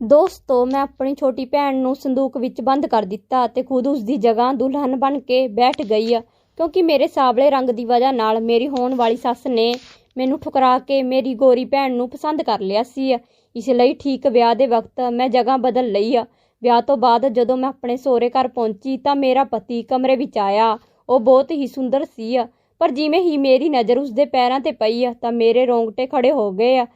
ਦੋਸਤੋ, ਮੈਂ ਆਪਣੀ ਛੋਟੀ ਭੈਣ ਨੂੰ ਸੰਦੂਕ ਵਿੱਚ ਬੰਦ ਕਰ ਦਿੱਤਾ ਅਤੇ ਖੁਦ ਉਸ ਦੀ ਜਗ੍ਹਾ ਦੁਲਹਨ ਬਣ ਕੇ ਬੈਠ ਗਈ ਆ। ਕਿਉਂਕਿ ਮੇਰੇ ਸਾਬਲੇ ਰੰਗ ਦੀ ਵਜ੍ਹਾ ਨਾਲ ਮੇਰੀ ਹੋਣ ਵਾਲੀ ਸੱਸ ਨੇ ਮੈਨੂੰ ਠੁਕਰਾ ਕੇ ਮੇਰੀ ਗੋਰੀ ਭੈਣ ਨੂੰ ਪਸੰਦ ਕਰ ਲਿਆ ਸੀ ਇਸ ਲਈ ਠੀਕ ਵਿਆਹ ਦੇ ਵਕਤ ਮੈਂ ਜਗ੍ਹਾ ਬਦਲ ਲਈ ਆ। ਵਿਆਹ ਤੋਂ ਬਾਅਦ ਜਦੋਂ ਮੈਂ ਆਪਣੇ ਸਹੁਰੇ ਘਰ ਪਹੁੰਚੀ ਤਾਂ ਮੇਰਾ ਪਤੀ ਕਮਰੇ ਵਿੱਚ ਆਇਆ। ਉਹ ਬਹੁਤ ਹੀ ਸੁੰਦਰ ਸੀ ਆ। ਪਰ ਜਿਵੇਂ ਹੀ ਮੇਰੀ ਨਜ਼ਰ ਉਸਦੇ ਪੈਰਾਂ ਤੇ ਪਈ ਆ ਤਾਂ ਮੇਰੇ ਰੋਂਗਟੇ ਖੜੇ ਹੋ ਗਏ ਆ।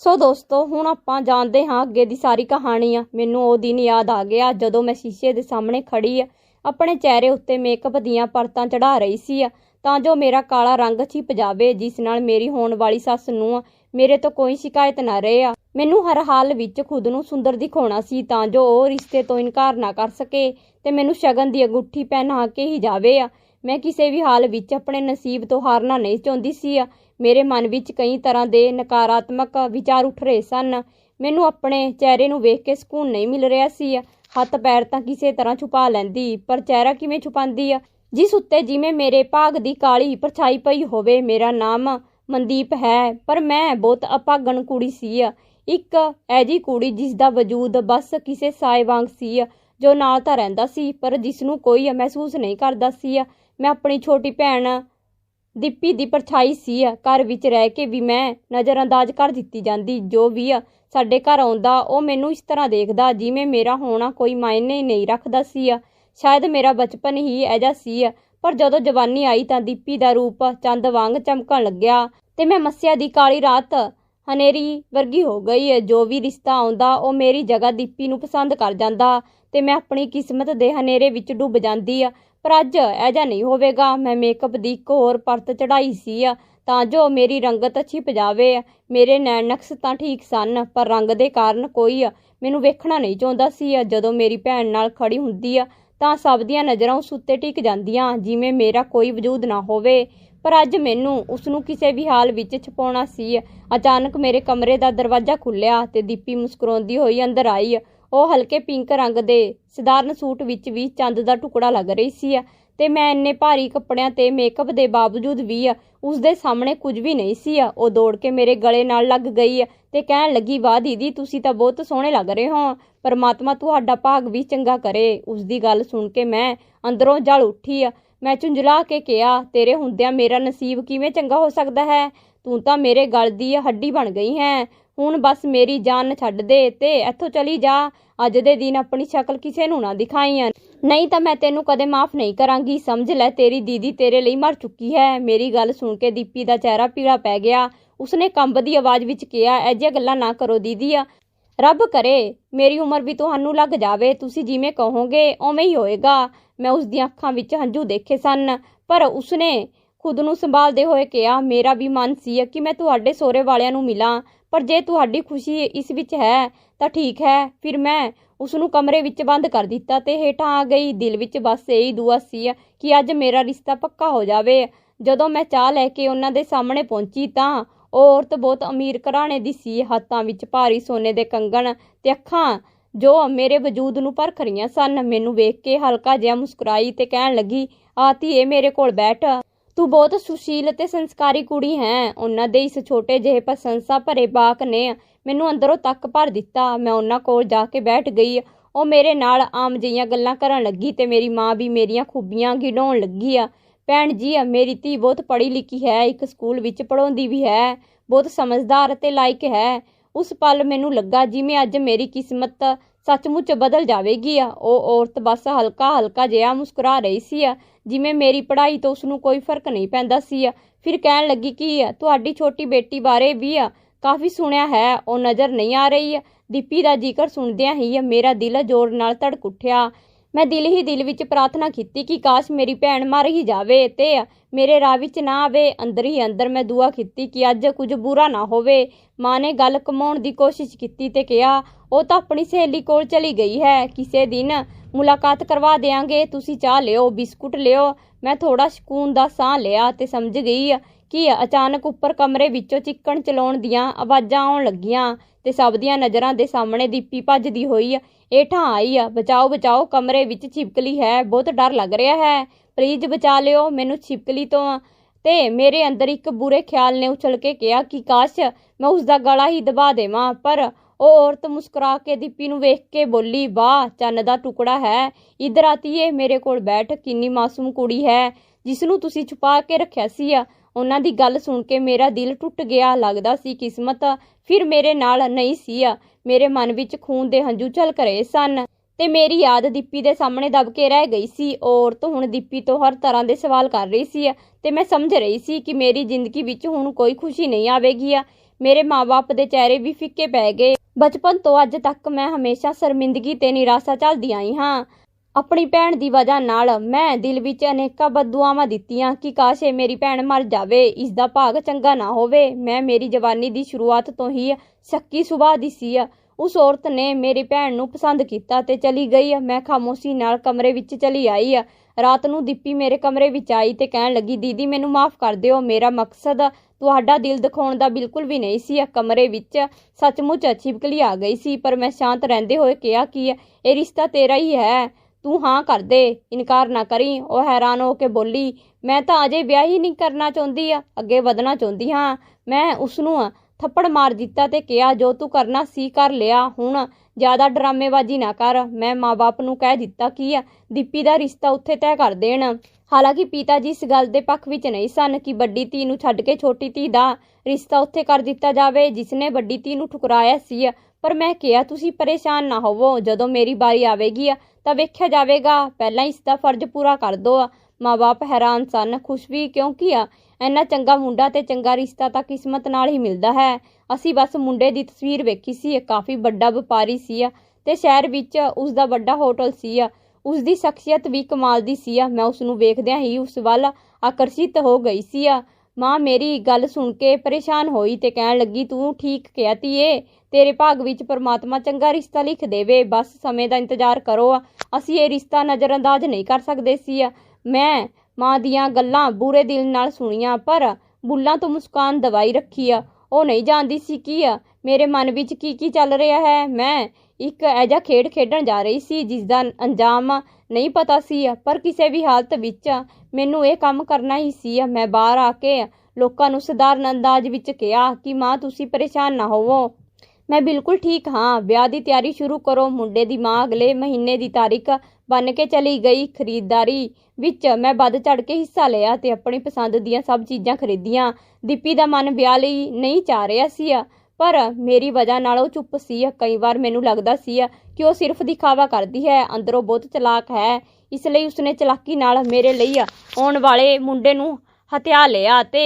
ਸੋ ਦੋਸਤੋ, ਹੁਣ ਆਪਾਂ ਜਾਣਦੇ ਹਾਂ ਅੱਗੇ ਦੀ ਸਾਰੀ ਕਹਾਣੀ ਆ। ਮੈਨੂੰ ਉਹ ਦਿਨ ਯਾਦ ਆ ਗਿਆ ਜਦੋਂ ਮੈਂ ਸ਼ੀਸ਼ੇ ਦੇ ਸਾਹਮਣੇ ਖੜੀ ਆ। ਆਪਣੇ ਚਿਹਰੇ ਉੱਤੇ ਮੇਕਅਪ ਦੀਆਂ ਪਰਤਾਂ ਚੜਾ ਰਹੀ ਸੀ ਆ। ਤਾਂ ਜੋ ਮੇਰਾ ਕਾਲਾ ਰੰਗ ਛਿਪ ਜਾਵੇ, ਜਿਸ ਨਾਲ ਮੇਰੀ ਹੋਣ ਵਾਲੀ ਸੱਸ ਨੂੰ ਮੇਰੇ ਤੋਂ ਕੋਈ ਸ਼ਿਕਾਇਤ ਨਾ ਰਹੇ ਆ। ਮੈਨੂੰ ਹਰ ਹਾਲ ਵਿੱਚ ਖੁਦ ਨੂੰ ਸੁੰਦਰ ਦਿਖਾਉਣਾ ਸੀ ਤਾਂ ਜੋ ਉਹ ਰਿਸ਼ਤੇ ਤੋਂ ਇਨਕਾਰ ਨਾ ਕਰ ਸਕੇ ਤੇ ਮੈਨੂੰ ਸ਼ਗਨ ਦੀ ਅੰਗੂਠੀ ਪਹਿਨਾ ਕੇ ਹੀ ਜਾਵੇ ਆ। ਮੈਂ ਕਿਸੇ ਵੀ ਹਾਲ ਵਿੱਚ ਆਪਣੇ ਨਸੀਬ ਤੋਂ ਹਾਰਨਾ ਨਹੀਂ ਚਾਹੁੰਦੀ ਸੀ। ਆ ਮੇਰੇ ਮਨ ਵਿੱਚ ਕਈ ਤਰ੍ਹਾਂ ਦੇ ਨਕਾਰਾਤਮਕ ਵਿਚਾਰ ਉੱਠ ਰਹੇ ਸਨ। ਮੈਨੂੰ ਆਪਣੇ ਚਿਹਰੇ ਨੂੰ ਵੇਖ ਕੇ ਸਕੂਨ ਨਹੀਂ ਮਿਲ ਰਿਹਾ ਸੀ। ਹੱਥ ਪੈਰ ਤਾਂ ਕਿਸੇ ਤਰ੍ਹਾਂ ਛੁਪਾ ਲੈਂਦੀ, ਪਰ ਚਿਹਰਾ ਕਿਵੇਂ ਛੁਪਾਉਂਦੀ? ਆ ਜਿਸ ਉੱਤੇ ਜਿਵੇਂ ਮੇਰੇ ਭਾਗ ਦੀ ਕਾਲੀ ਪਰਛਾਈ ਪਈ ਹੋਵੇ, ਮੇਰਾ ਨਾਮ ਮਨਦੀਪ ਹੈ, ਪਰ ਮੈਂ ਬਹੁਤ ਅਪਾਗਣ ਕੁੜੀ ਸੀ। ਆ ਇੱਕ ਐਜੀ ਕੁੜੀ ਜਿਸ ਦਾ ਵਜੂਦ ਬਸ ਕਿਸੇ ਸਾਏ ਵਾਂਗ ਸੀ, ਜੋ ਨਾਲ ਤਾਂ ਰਹਿੰਦਾ ਸੀ, ਪਰ ਜਿਸ ਨੂੰ ਕੋਈ ਮਹਿਸੂਸ ਨਹੀਂ ਕਰਦਾ ਸੀ। ਮੈਂ ਆਪਣੀ ਛੋਟੀ ਭੈਣ ਦੀਪੀ ਦੀ ਪਰਛਾਈ ਸੀ ਘਰ ਵਿੱਚ ਰਹਿ ਕੇ ਵੀ ਮੈਂ ਨਜ਼ਰਅੰਦਾਜ਼ ਕਰ ਦਿੱਤੀ ਜਾਂਦੀ, ਜੋ ਵੀ ਸਾਡੇ ਘਰ ਆਉਂਦਾ, ਉਹ ਮੈਨੂੰ ਇਸ ਤਰ੍ਹਾਂ ਦੇਖਦਾ ਜਿਵੇਂ ਮੇਰਾ ਹੋਣਾ ਕੋਈ ਮਾਇਨੇ ਨਹੀਂ ਰੱਖਦਾ ਸੀ ਸ਼ਾਇਦ ਮੇਰਾ ਬਚਪਨ ਹੀ ਐਜਾ ਸੀ ਪਰ ਜਦੋਂ ਜਵਾਨੀ ਆਈ ਤਾਂ ਦੀਪੀ ਦਾ ਰੂਪ ਚੰਦ ਵਾਂਗ ਚਮਕਣ ਲੱਗਿਆ ਤੇ ਮੈਂ ਮੱਸਿਆ ਦੀ ਕਾਲੀ ਰਾਤ ਹਨੇਰੀ ਵਰਗੀ ਹੋ ਗਈ ਜੋ ਵੀ ਰਿਸ਼ਤਾ ਆਉਂਦਾ, ਉਹ ਮੇਰੀ ਜਗ੍ਹਾ ਦੀਪੀ ਨੂੰ ਪਸੰਦ ਕਰ ਜਾਂਦਾ ਤੇ ਮੈਂ ਆਪਣੀ ਕਿਸਮਤ ਦੇ ਹਨੇਰੇ ਵਿੱਚ ਡੁੱਬ ਜਾਂਦੀ ਆ। ਪਰ ਅੱਜ ਐਜਾ ਨਹੀਂ ਹੋਵੇਗਾ। ਮੈਂ ਮੇਕਅਪ ਦੀ ਇੱਕ ਹੋਰ ਪਰਤ ਚੜਾਈ ਸੀ ਆ, ਤਾਂ ਜੋ ਮੇਰੀ ਰੰਗਤ ਛਿਪ ਜਾਵੇ। ਮੇਰੇ ਨੈਣ ਨਕਸ਼ ਤਾਂ ਠੀਕ ਸਨ, ਪਰ ਰੰਗ ਦੇ ਕਾਰਨ ਕੋਈ ਮੈਨੂੰ ਵੇਖਣਾ ਨਹੀਂ ਚਾਹੁੰਦਾ ਸੀ। ਜਦੋਂ ਮੇਰੀ ਭੈਣ ਨਾਲ ਖੜੀ ਹੁੰਦੀ ਆ, ਤਾਂ ਸਭ ਦੀਆਂ ਨਜ਼ਰਾਂ ਉਸ ਉੱਤੇ ਟਿਕ ਜਾਂਦੀਆਂ, ਜਿਵੇਂ ਮੇਰਾ ਕੋਈ ਵਜੂਦ ਨਾ ਹੋਵੇ। ਪਰ ਅੱਜ ਮੈਨੂੰ ਉਸ ਨੂੰ ਕਿਸੇ ਵੀ ਹਾਲ ਵਿੱਚ ਛਪਾਉਣਾ ਸੀ। ਅਚਾਨਕ ਮੇਰੇ ਕਮਰੇ ਦਾ ਦਰਵਾਜ਼ਾ ਖੁੱਲਿਆ ਤੇ ਦੀਪੀ ਮੁਸਕਰਾਉਂਦੀ ਹੋਈ ਅੰਦਰ ਆਈ। ਉਹ ਹਲਕੇ ਪਿੰਕ ਰੰਗ ਦੇ ਸਧਾਰਨ ਸੂਟ ਵਿੱਚ ਵੀ ਚੰਦ ਦਾ ਟੁਕੜਾ ਲੱਗ ਰਹੀ ਸੀ ਤੇ ਮੈਂ ਇੰਨੇ ਭਾਰੀ ਕੱਪੜਿਆਂ ਤੇ ਮੇਕਅਪ ਦੇ ਬਾਵਜੂਦ ਵੀ ਉਸ ਦੇ ਸਾਹਮਣੇ ਕੁਝ ਵੀ ਨਹੀਂ ਸੀ ਉਹ ਦੌੜ ਕੇ ਮੇਰੇ ਗਲੇ ਨਾਲ ਲੱਗ ਗਈ ਤੇ ਕਹਿਣ ਲੱਗੀ, ਵਾਹ ਦੀਦੀ, ਤੁਸੀਂ ਤਾਂ ਬਹੁਤ ਸੋਹਣੇ ਲੱਗ ਰਹੇ ਹੋ। ਪਰਮਾਤਮਾ ਤੁਹਾਡਾ ਭਾਗ ਵੀ ਚੰਗਾ ਕਰੇ। ਉਸ ਦੀ ਗੱਲ ਸੁਣ ਕੇ ਮੈਂ ਅੰਦਰੋਂ ਜਲ ਉੱਠੀ ਮੈਂ ਝੁੰਝਲਾ ਕੇ ਕਿਹਾ, ਤੇਰੇ ਹੁੰਦਿਆਂ ਮੇਰਾ ਨਸੀਬ ਕਿਵੇਂ ਚੰਗਾ ਹੋ ਸਕਦਾ ਹੈ? ਤੂੰ ਤਾਂ ਮੇਰੇ ਗਲ ਦੀ ਹੱਡੀ ਬਣ ਗਈ ਹੈ। ਹੁਣ ਬਸ ਮੇਰੀ ਜਾਨ ਛੱਡ ਦੇ ਤੇ ਇੱਥੋਂ ਚਲੀ ਜਾ। ਅੱਜ ਦੇ ਦਿਨ ਆਪਣੀ ਸ਼ਕਲ ਕਿਸੇ ਨੂੰ ਨਾ ਦਿਖਾਈਆਂ ਨਹੀਂ ਤਾਂ ਮੈਂ ਤੈਨੂੰ ਕਦੇ ਮਾਫ ਨਹੀਂ ਕਰਾਂਗੀ। ਸਮਝ ਲੈ ਤੇਰੀ ਦੀਦੀ ਤੇਰੇ ਲਈ ਮਰ ਚੁੱਕੀ ਹੈ। ਮੇਰੀ ਗੱਲ ਸੁਣ ਕੇ ਦੀਪੀ ਦਾ ਚਿਹਰਾ ਪੀਲਾ ਪੈ ਗਿਆ। ਉਸਨੇ ਕੰਬਦੀ ਆਵਾਜ਼ ਵਿੱਚ ਕਿਹਾ ਐਜੀਆਂ ਗੱਲਾਂ ਨਾ ਕਰੋ ਦੀਦੀ ਆ। ਰੱਬ ਕਰੇ, ਮੇਰੀ ਉਮਰ ਵੀ ਤੁਹਾਨੂੰ ਲੱਗ ਜਾਵੇ। ਤੁਸੀਂ ਜਿਵੇਂ ਕਹੋਗੇ, ਉਵੇਂ ਹੀ ਹੋਏਗਾ। ਮੈਂ ਉਸ ਦੀਆਂ ਅੱਖਾਂ ਵਿੱਚ ਹੰਝੂ ਦੇਖੇ ਸਨ, ਪਰ ਉਸਨੇ ਖੁਦ ਨੂੰ ਸੰਭਾਲਦੇ ਹੋਏ ਕਿਹਾ, ਮੇਰਾ ਵੀ ਮਨ ਸੀ ਕਿ ਮੈਂ ਤੁਹਾਡੇ ਸੋਹਰੇ ਵਾਲਿਆਂ ਨੂੰ ਮਿਲਾਂ। ਪਰ ਜੇ ਤੁਹਾਡੀ ਖੁਸ਼ੀ ਇਸ ਵਿੱਚ ਹੈ, ਤਾਂ ਠੀਕ ਹੈ। ਫਿਰ ਮੈਂ ਉਸ ਨੂੰ ਕਮਰੇ ਵਿੱਚ ਬੰਦ ਕਰ ਦਿੱਤਾ ਤੇ ਹੇਠਾਂ ਆ ਗਈ। ਦਿਲ ਵਿੱਚ ਬਸ ਇਹੀ ਦੁਆ ਸੀ ਕਿ ਅੱਜ ਮੇਰਾ ਰਿਸ਼ਤਾ ਪੱਕਾ ਹੋ ਜਾਵੇ। ਜਦੋਂ ਮੈਂ ਚਾਹ ਲੈ ਕੇ ਉਹਨਾਂ ਦੇ ਸਾਹਮਣੇ ਪਹੁੰਚੀ ਤਾਂ ਉਹ ਔਰਤ ਬਹੁਤ ਅਮੀਰ ਘਰਾਣੇ ਦੀ ਸੀ। ਹੱਥਾਂ ਵਿੱਚ ਭਾਰੀ ਸੋਨੇ ਦੇ ਕੰਗਣ ਤੇ ਅੱਖਾਂ ਜੋ ਮੇਰੇ ਵਜੂਦ ਨੂੰ ਪਰਖ ਰਹੀਆਂ ਸਨ। ਮੈਨੂੰ ਵੇਖ ਕੇ ਹਲਕਾ ਜਿਹਾ ਮੁਸਕਰਾਈ ਤੇ ਕਹਿਣ ਲੱਗੀ, ਆਤੀ, ਇਹ ਮੇਰੇ ਕੋਲ ਬੈਠ। ਤੂੰ ਬਹੁਤ ਸੁਸ਼ੀਲ ਅਤੇ ਸੰਸਕਾਰੀ ਕੁੜੀ ਹੈ। ਉਹਨਾਂ ਦੇ ਇਸ ਛੋਟੇ ਜਿਹੇ ਪ੍ਰਸ਼ੰਸਾ ਭਰੇ ਬਾਕ ਨੇ ਮੈਨੂੰ ਅੰਦਰੋਂ ਤੱਕ ਭਰ ਦਿੱਤਾ। ਮੈਂ ਉਹਨਾਂ ਕੋਲ ਜਾ ਕੇ ਬੈਠ ਗਈ। ਉਹ ਮੇਰੇ ਨਾਲ ਆਮ ਜਿਹੀਆਂ ਗੱਲਾਂ ਕਰਨ ਲੱਗੀ ਤੇ ਮੇਰੀ ਮਾਂ ਵੀ ਮੇਰੀਆਂ ਖੂਬੀਆਂ ਗਿਣਾਉਣ ਲੱਗੀ ਆ। ਭੈਣ ਜੀ ਮੇਰੀ ਧੀ ਬਹੁਤ ਪੜ੍ਹੀ ਲਿਖੀ ਹੈ, ਇੱਕ ਸਕੂਲ ਵਿੱਚ ਪੜ੍ਹਾਉਂਦੀ ਵੀ ਹੈ, ਬਹੁਤ ਸਮਝਦਾਰ ਅਤੇ ਲਾਇਕ ਹੈ। ਉਸ ਪਲ ਮੈਨੂੰ ਲੱਗਾ ਜਿਵੇਂ ਅੱਜ ਮੇਰੀ ਕਿਸਮਤ ਸੱਚਮੁੱਚ ਬਦਲ ਜਾਵੇਗੀ ਆ। ਉਹ ਔਰਤ ਬਸ ਹਲਕਾ ਹਲਕਾ ਜਿਹਾ ਮੁਸਕਰਾ ਰਹੀ ਸੀ ਆ। ਜਿਵੇਂ ਮੇਰੀ ਪੜ੍ਹਾਈ ਤੋਂ ਉਸ ਨੂੰ ਕੋਈ ਫ਼ਰਕ ਨਹੀਂ ਪੈਂਦਾ ਸੀ ਆ। ਫਿਰ ਕਹਿਣ ਲੱਗੀ, ਕਿ ਤੁਹਾਡੀ ਛੋਟੀ ਬੇਟੀ ਬਾਰੇ ਵੀ ਆ? ਕਾਫੀ ਸੁਣਿਆ ਹੈ। ਉਹ ਨਜ਼ਰ ਨਹੀਂ ਆ ਰਹੀ ਆ। ਦੀਪੀ ਦਾ ਜ਼ਿਕਰ ਸੁਣਦਿਆਂ ਹੀ ਮੇਰਾ ਦਿਲ ਜ਼ੋਰ ਨਾਲ ਧੜਕ ਉੱਠਿਆ। ਮੈਂ ਦਿਲ ਹੀ ਦਿਲ ਵਿੱਚ ਪ੍ਰਾਰਥਨਾ ਕੀਤੀ ਕਿ ਕਾਸ਼ ਮੇਰੀ ਭੈਣ ਮਰ ਹੀ ਜਾਵੇ ਤੇ ਮੇਰੇ ਰਾਹ ਵਿੱਚ ਨਾ ਆਵੇ, ਅੰਦਰ ਹੀ ਅੰਦਰ ਮੈਂ ਦੁਆ ਕੀਤੀ ਕਿ ਅੱਜ ਕੁਝ ਬੁਰਾ ਨਾ ਹੋਵੇ। ਮਾਂ ਨੇ ਗੱਲ ਕਮਾਉਣ ਦੀ ਕੋਸ਼ਿਸ਼ ਕੀਤੀ ਤੇ ਕਿਹਾ, ਉਹ ਤਾਂ ਆਪਣੀ ਸਹੇਲੀ ਕੋਲ ਚਲੀ ਗਈ ਹੈ, ਕਿਸੇ ਦਿਨ ਮੁਲਾਕਾਤ ਕਰਵਾ ਦੇਾਂਗੇ ਤੁਸੀਂ ਚਾਹ ਲਿਓ, ਬਿਸਕੁਟ ਲਿਓ। ਮੈਂ ਥੋੜਾ ਸਕੂਨ ਦਾ ਸਾਹ ਲਿਆ ਤੇ ਸਮਝ ਗਈ ਕਿ ਅਚਾਨਕ ਉੱਪਰ ਕਮਰੇ ਵਿੱਚੋਂ ਚਿੱਕਣ ਚਲਾਉਣ ਦੀਆਂ ਆਵਾਜ਼ਾਂ ਆਉਣ ਲੱਗੀਆਂ ਤੇ ਸਭ ਦੀਆਂ ਨਜ਼ਰਾਂ ਦੇ ਸਾਹਮਣੇ ਦੀਪੀ ਭੱਜਦੀ ਹੋਈ ਏਠਾਂ ਆਈ ਆ, ਬਚਾਓ ਬਚਾਓ, ਕਮਰੇ ਵਿੱਚ ਛਿਪਕਲੀ ਹੈ, ਬਹੁਤ ਡਰ ਲੱਗ ਰਿਹਾ ਹੈ। ਪਲੀਜ਼ ਬਚਾ ਲਿਓ, ਮੈਨੂੰ ਛਿਪਕਲੀ ਤੋਂ ਤੇ ਮੇਰੇ ਅੰਦਰ ਇੱਕ ਬੁਰੇ ਖਿਆਲ ਨੇ ਉਛਲ ਕੇ ਕਿਹਾ, ਕਿ ਕਾਸ਼, ਮੈਂ ਉਸ ਦਾ ਗਲਾ ਹੀ ਦਬਾ ਦੇਵਾਂ, ਪਰ ਉਹ ਔਰਤ ਮੁਸਕਰਾ ਕੇ ਦੀਪੀ ਨੂੰ ਵੇਖ ਕੇ ਬੋਲੀ, ਵਾਹ, ਚੰਨ ਦਾ ਟੁਕੜਾ ਹੈ। ਇਧਰ ਆਤੀਏ ਮੇਰੇ ਕੋਲ ਬੈਠ, ਕਿੰਨੀ ਮਾਸੂਮ ਕੁੜੀ ਹੈ। ਜਿਸ ਨੂੰ ਤੁਸੀਂ ਛੁਪਾ ਕੇ ਰੱਖਿਆ ਸੀ ਆ, ਉਹਨਾਂ ਦੀ ਗੱਲ ਸੁਣ ਕੇ ਮੇਰਾ ਦਿਲ ਟੁੱਟ ਗਿਆ। ਲੱਗਦਾ ਸੀ ਕਿਸਮਤ ਫਿਰ ਮੇਰੇ ਨਾਲ ਨਹੀਂ ਸੀ ਆ। ਮੇਰੇ ਮਨ ਵਿੱਚ ਖੂਨ ਦੇ ਹੰਝੂ ਛਲਕ ਰਹੇ ਸਨ ਤੇ ਮੇਰੀ ਯਾਦ ਦੀਪੀ ਦੇ ਸਾਹਮਣੇ ਦਬ ਕੇ ਰਹਿ ਗਈ ਸੀ। ਉਹ ਔਰਤ ਹੁਣ ਦੀਪੀ ਤੋਂ ਹਰ ਤਰ੍ਹਾਂ ਦੇ ਸਵਾਲ ਕਰ ਰਹੀ ਸੀ ਤੇ ਮੈਂ ਸਮਝ ਰਹੀ ਸੀ ਕਿ ਮੇਰੀ ਜ਼ਿੰਦਗੀ ਵਿੱਚ ਹੁਣ ਕੋਈ ਖੁਸ਼ੀ ਨਹੀਂ ਆਵੇਗੀ ਆ। ਮੇਰੇ ਮਾਪੇ ਦੇ ਚਿਹਰੇ ਵੀ ਫਿੱਕੇ ਪੈ ਗਏ। ਬਚਪਨ ਤੋਂ ਅੱਜ ਤੱਕ ਮੈਂ ਹਮੇਸ਼ਾ ਸ਼ਰਮਿੰਦਗੀ ਤੇ ਨਿਰਾਸ਼ਾ ਚੱਲਦੀ ਆਈ ਹਾਂ। ਆਪਣੀ ਭੈਣ ਦੀ ਵਜ੍ਹਾ ਨਾਲ ਮੈਂ ਦਿਲ ਵਿੱਚ ਅਨੇਕਾਂ ਬਦਦੁਆਵਾਂ ਦਿੱਤੀਆਂ ਕਿ ਕਾਸ਼ ਮੇਰੀ ਭੈਣ ਮਰ ਜਾਵੇ, ਇਸ ਦਾ ਭਾਗ ਚੰਗਾ ਨਾ ਹੋਵੇ। ਮੈਂ ਮੇਰੀ ਜਵਾਨੀ ਦੀ ਸ਼ੁਰੂਆਤ ਤੋਂ ਹੀ ਸ਼ੱਕੀ ਸੁਭਾਅ ਦੀ ਸੀ। ਉਸ ਔਰਤ ਨੇ ਮੇਰੀ ਭੈਣ ਨੂੰ ਪਸੰਦ ਕੀਤਾ ਤੇ ਚਲੀ ਗਈ। ਮੈਂ ਖਾਮੋਸ਼ੀ ਨਾਲ ਕਮਰੇ ਵਿੱਚ ਚਲੀ ਆਈ। ਰਾਤ ਨੂੰ ਦੀਪੀ ਮੇਰੇ ਕਮਰੇ ਵਿੱਚ ਆਈ ਤੇ ਕਹਿਣ ਲੱਗੀ, ਦੀਦੀ, ਮੈਨੂੰ ਮਾਫ ਕਰ ਦਿਓ। ਮੇਰਾ ਮਕਸਦ ਤੁਹਾਡਾ ਦਿਲ ਦਿਖਾਉਣ ਦਾ ਬਿਲਕੁਲ ਵੀ ਨਹੀਂ ਸੀ। ਕਮਰੇ ਵਿੱਚ ਸੱਚਮੁੱਚ ਛਿਪਕਲੀ ਆ ਗਈ ਸੀ, ਪਰ ਮੈਂ ਸ਼ਾਂਤ ਰਹਿੰਦੇ ਹੋਏ ਕਿਹਾ ਕਿ ਇਹ ਰਿਸ਼ਤਾ ਤੇਰਾ ਹੀ ਹੈ, ਤੂੰ ਹਾਂ ਕਰ ਦੇ, ਇਨਕਾਰ ਨਾ ਕਰੀ। ਉਹ ਹੈਰਾਨ ਹੋ ਕੇ ਬੋਲੀ, ਮੈਂ ਤਾਂ ਅਜੇ ਵਿਆਹ ਹੀ ਨਹੀਂ ਕਰਨਾ ਚਾਹੁੰਦੀ ਆ, ਅੱਗੇ ਵਧਣਾ ਚਾਹੁੰਦੀ ਹਾਂ। ਮੈਂ ਉਸ ਨੂੰ ਥੱਪੜ ਮਾਰ ਦਿੱਤਾ ਤੇ ਕਿਹਾ, ਜੋ ਤੂੰ ਕਰਨਾ ਸੀ ਕਰ ਲਿਆ, ਹੁਣ ਜ਼ਿਆਦਾ ਡਰਾਮੇਬਾਜ਼ੀ ਨਾ ਕਰ। ਮੈਂ ਮਾਪੇ ਨੂੰ ਕਹਿ ਦਿੱਤਾ ਕਿ ਦੀਪੀ ਦਾ ਰਿਸ਼ਤਾ ਉੱਥੇ ਤੈਅ ਕਰ ਦੇਣ। ਹਾਲਾਂਕਿ ਪਿਤਾ ਜੀ ਇਸ ਗੱਲ ਦੇ ਪੱਖ ਵਿੱਚ ਨਹੀਂ ਸਨ ਕਿ ਵੱਡੀ ਧੀ ਨੂੰ ਛੱਡ ਕੇ ਛੋਟੀ ਧੀ ਦਾ ਰਿਸ਼ਤਾ ਉੱਥੇ ਕਰ ਦਿੱਤਾ ਜਾਵੇ ਜਿਸ ਨੇ ਵੱਡੀ ਧੀ ਨੂੰ ਠੁਕਰਾਇਆ ਸੀ। ਪਰ ਮੈਂ ਕਿਹਾ, ਤੁਸੀਂ ਪਰੇਸ਼ਾਨ ਨਾ ਹੋਵੋ। ਜਦੋਂ ਮੇਰੀ ਵਾਰੀ ਆਵੇਗੀ, ਤਾਂ ਵੇਖਿਆ ਜਾਵੇਗਾ। ਪਹਿਲਾਂ ਇਸ ਦਾ ਫਰਜ਼ ਪੂਰਾ ਕਰ ਦੋ। ਮਾਪੇ ਹੈਰਾਨ ਸਨ, ਖੁਸ਼ ਵੀ ਕਿਉਂਕਿ ਆ ਇੰਨਾ ਚੰਗਾ ਮੁੰਡਾ ਤੇ ਚੰਗਾ ਰਿਸ਼ਤਾ ਤਾਂ ਕਿਸਮਤ ਨਾਲ ਹੀ ਮਿਲਦਾ ਹੈ। ਅਸੀਂ ਬਸ ਮੁੰਡੇ ਦੀ ਤਸਵੀਰ ਵੇਖੀ ਸੀ। ਕਾਫੀ ਵੱਡਾ ਵਪਾਰੀ ਸੀ ਤੇ ਸ਼ਹਿਰ ਵਿੱਚ ਉਸ ਦਾ ਵੱਡਾ ਹੋਟਲ ਸੀ। ਉਸ ਦੀ ਸ਼ਖਸੀਅਤ ਵੀ ਕਮਾਲ ਦੀ ਸੀ ਮੈਂ ਉਸ ਨੂੰ ਵੇਖਦਿਆਂ ਹੀ ਉਸ ਵੱਲ ਆਕਰਸ਼ਿਤ ਹੋ ਗਈ ਸੀ ਮਾਂ, ਮੇਰੀ ਗੱਲ ਸੁਣ ਕੇ ਪਰੇਸ਼ਾਨ ਹੋਈ ਤੇ ਕਹਿਣ ਲੱਗੀ, ਤੂੰ ਠੀਕ ਕਿਹਾ ਧੀਏ, ਤੇਰੇ ਭਾਗ ਵਿੱਚ ਪਰਮਾਤਮਾ ਚੰਗਾ ਰਿਸ਼ਤਾ ਲਿਖ ਦੇਵੇ। ਬਸ ਸਮੇਂ ਦਾ ਇੰਤਜ਼ਾਰ ਕਰੋ ਅਸੀਂ ਇਹ ਰਿਸ਼ਤਾ ਨਜ਼ਰਅੰਦਾਜ਼ ਨਹੀਂ ਕਰ ਸਕਦੇ ਸੀ ਮੈਂ ਮਾਂ ਦੀਆਂ ਗੱਲਾਂ ਬੁਰੇ ਦਿਲ ਨਾਲ ਸੁਣੀਆਂ, ਪਰ ਬੁੱਲਾਂ ਤੋਂ ਮੁਸਕਾਨ ਦਵਾਈ ਰੱਖੀ ਆ। ਉਹ ਨਹੀਂ ਜਾਣਦੀ ਸੀ ਕੀ ਆ। ਮੇਰੇ ਮਨ ਵਿੱਚ ਕੀ ਕੀ ਚੱਲ ਰਿਹਾ ਹੈ? ਮੈਂ ਇੱਕ ਐਜਾ ਖੇਡ ਖੇਡਣ ਜਾ ਰਹੀ ਸੀ ਜਿਸ ਦਾ ਅੰਜਾਮ ਨਹੀਂ ਪਤਾ ਸੀ। ਪਰ ਕਿਸੇ ਵੀ ਹਾਲਤ ਵਿੱਚ ਮੈਨੂੰ ਇਹ ਕੰਮ ਕਰਨਾ ਹੀ ਸੀ। ਮੈਂ ਬਾਹਰ ਆ ਕੇ ਲੋਕਾਂ ਨੂੰ ਸਧਾਰਨ ਅੰਦਾਜ਼ ਵਿੱਚ ਕਿਹਾ ਕਿ, ਮਾਂ, ਤੁਸੀਂ ਪਰੇਸ਼ਾਨ ਨਾ ਹੋਵੋ। ਮੈਂ ਬਿਲਕੁਲ ਠੀਕ ਹਾਂ। ਵਿਆਹ ਦੀ ਤਿਆਰੀ ਸ਼ੁਰੂ ਕਰੋ। ਮੁੰਡੇ ਦੀ ਮਾਂ ਅਗਲੇ ਮਹੀਨੇ ਦੀ ਤਾਰੀਖ ਬਣ ਕੇ ਚਲੀ ਗਈ ਖਰੀਦਦਾਰੀ ਵਿੱਚ। ਮੈਂ ਵੱਧ ਚੜ ਕੇ ਹਿੱਸਾ ਲਿਆ ਤੇ ਆਪਣੀ ਪਸੰਦ ਦੀਆਂ ਸਭ ਚੀਜ਼ਾਂ ਖਰੀਦੀਆਂ। ਦੀਪੀ ਦਾ ਮਨ ਵਿਆਹ ਲਈ ਨਹੀਂ ਚਾਹ ਰਿਹਾ ਸੀ। ਪਰ ਮੇਰੀ ਵਜ੍ਹਾ ਨਾਲ ਉਹ ਚੁੱਪ ਸੀ ਕਈ ਵਾਰ ਮੈਨੂੰ ਲੱਗਦਾ ਸੀ ਕਿ ਉਹ ਸਿਰਫ ਦਿਖਾਵਾ ਕਰਦੀ ਹੈ, ਅੰਦਰੋਂ ਬਹੁਤ ਚਲਾਕ ਹੈ। ਇਸ ਲਈ ਉਸਨੇ ਚਲਾਕੀ ਨਾਲ ਮੇਰੇ ਲਈ ਆਉਣ ਵਾਲੇ ਮੁੰਡੇ ਨੂੰ ਹਥਿਆ ਲਿਆ ਤੇ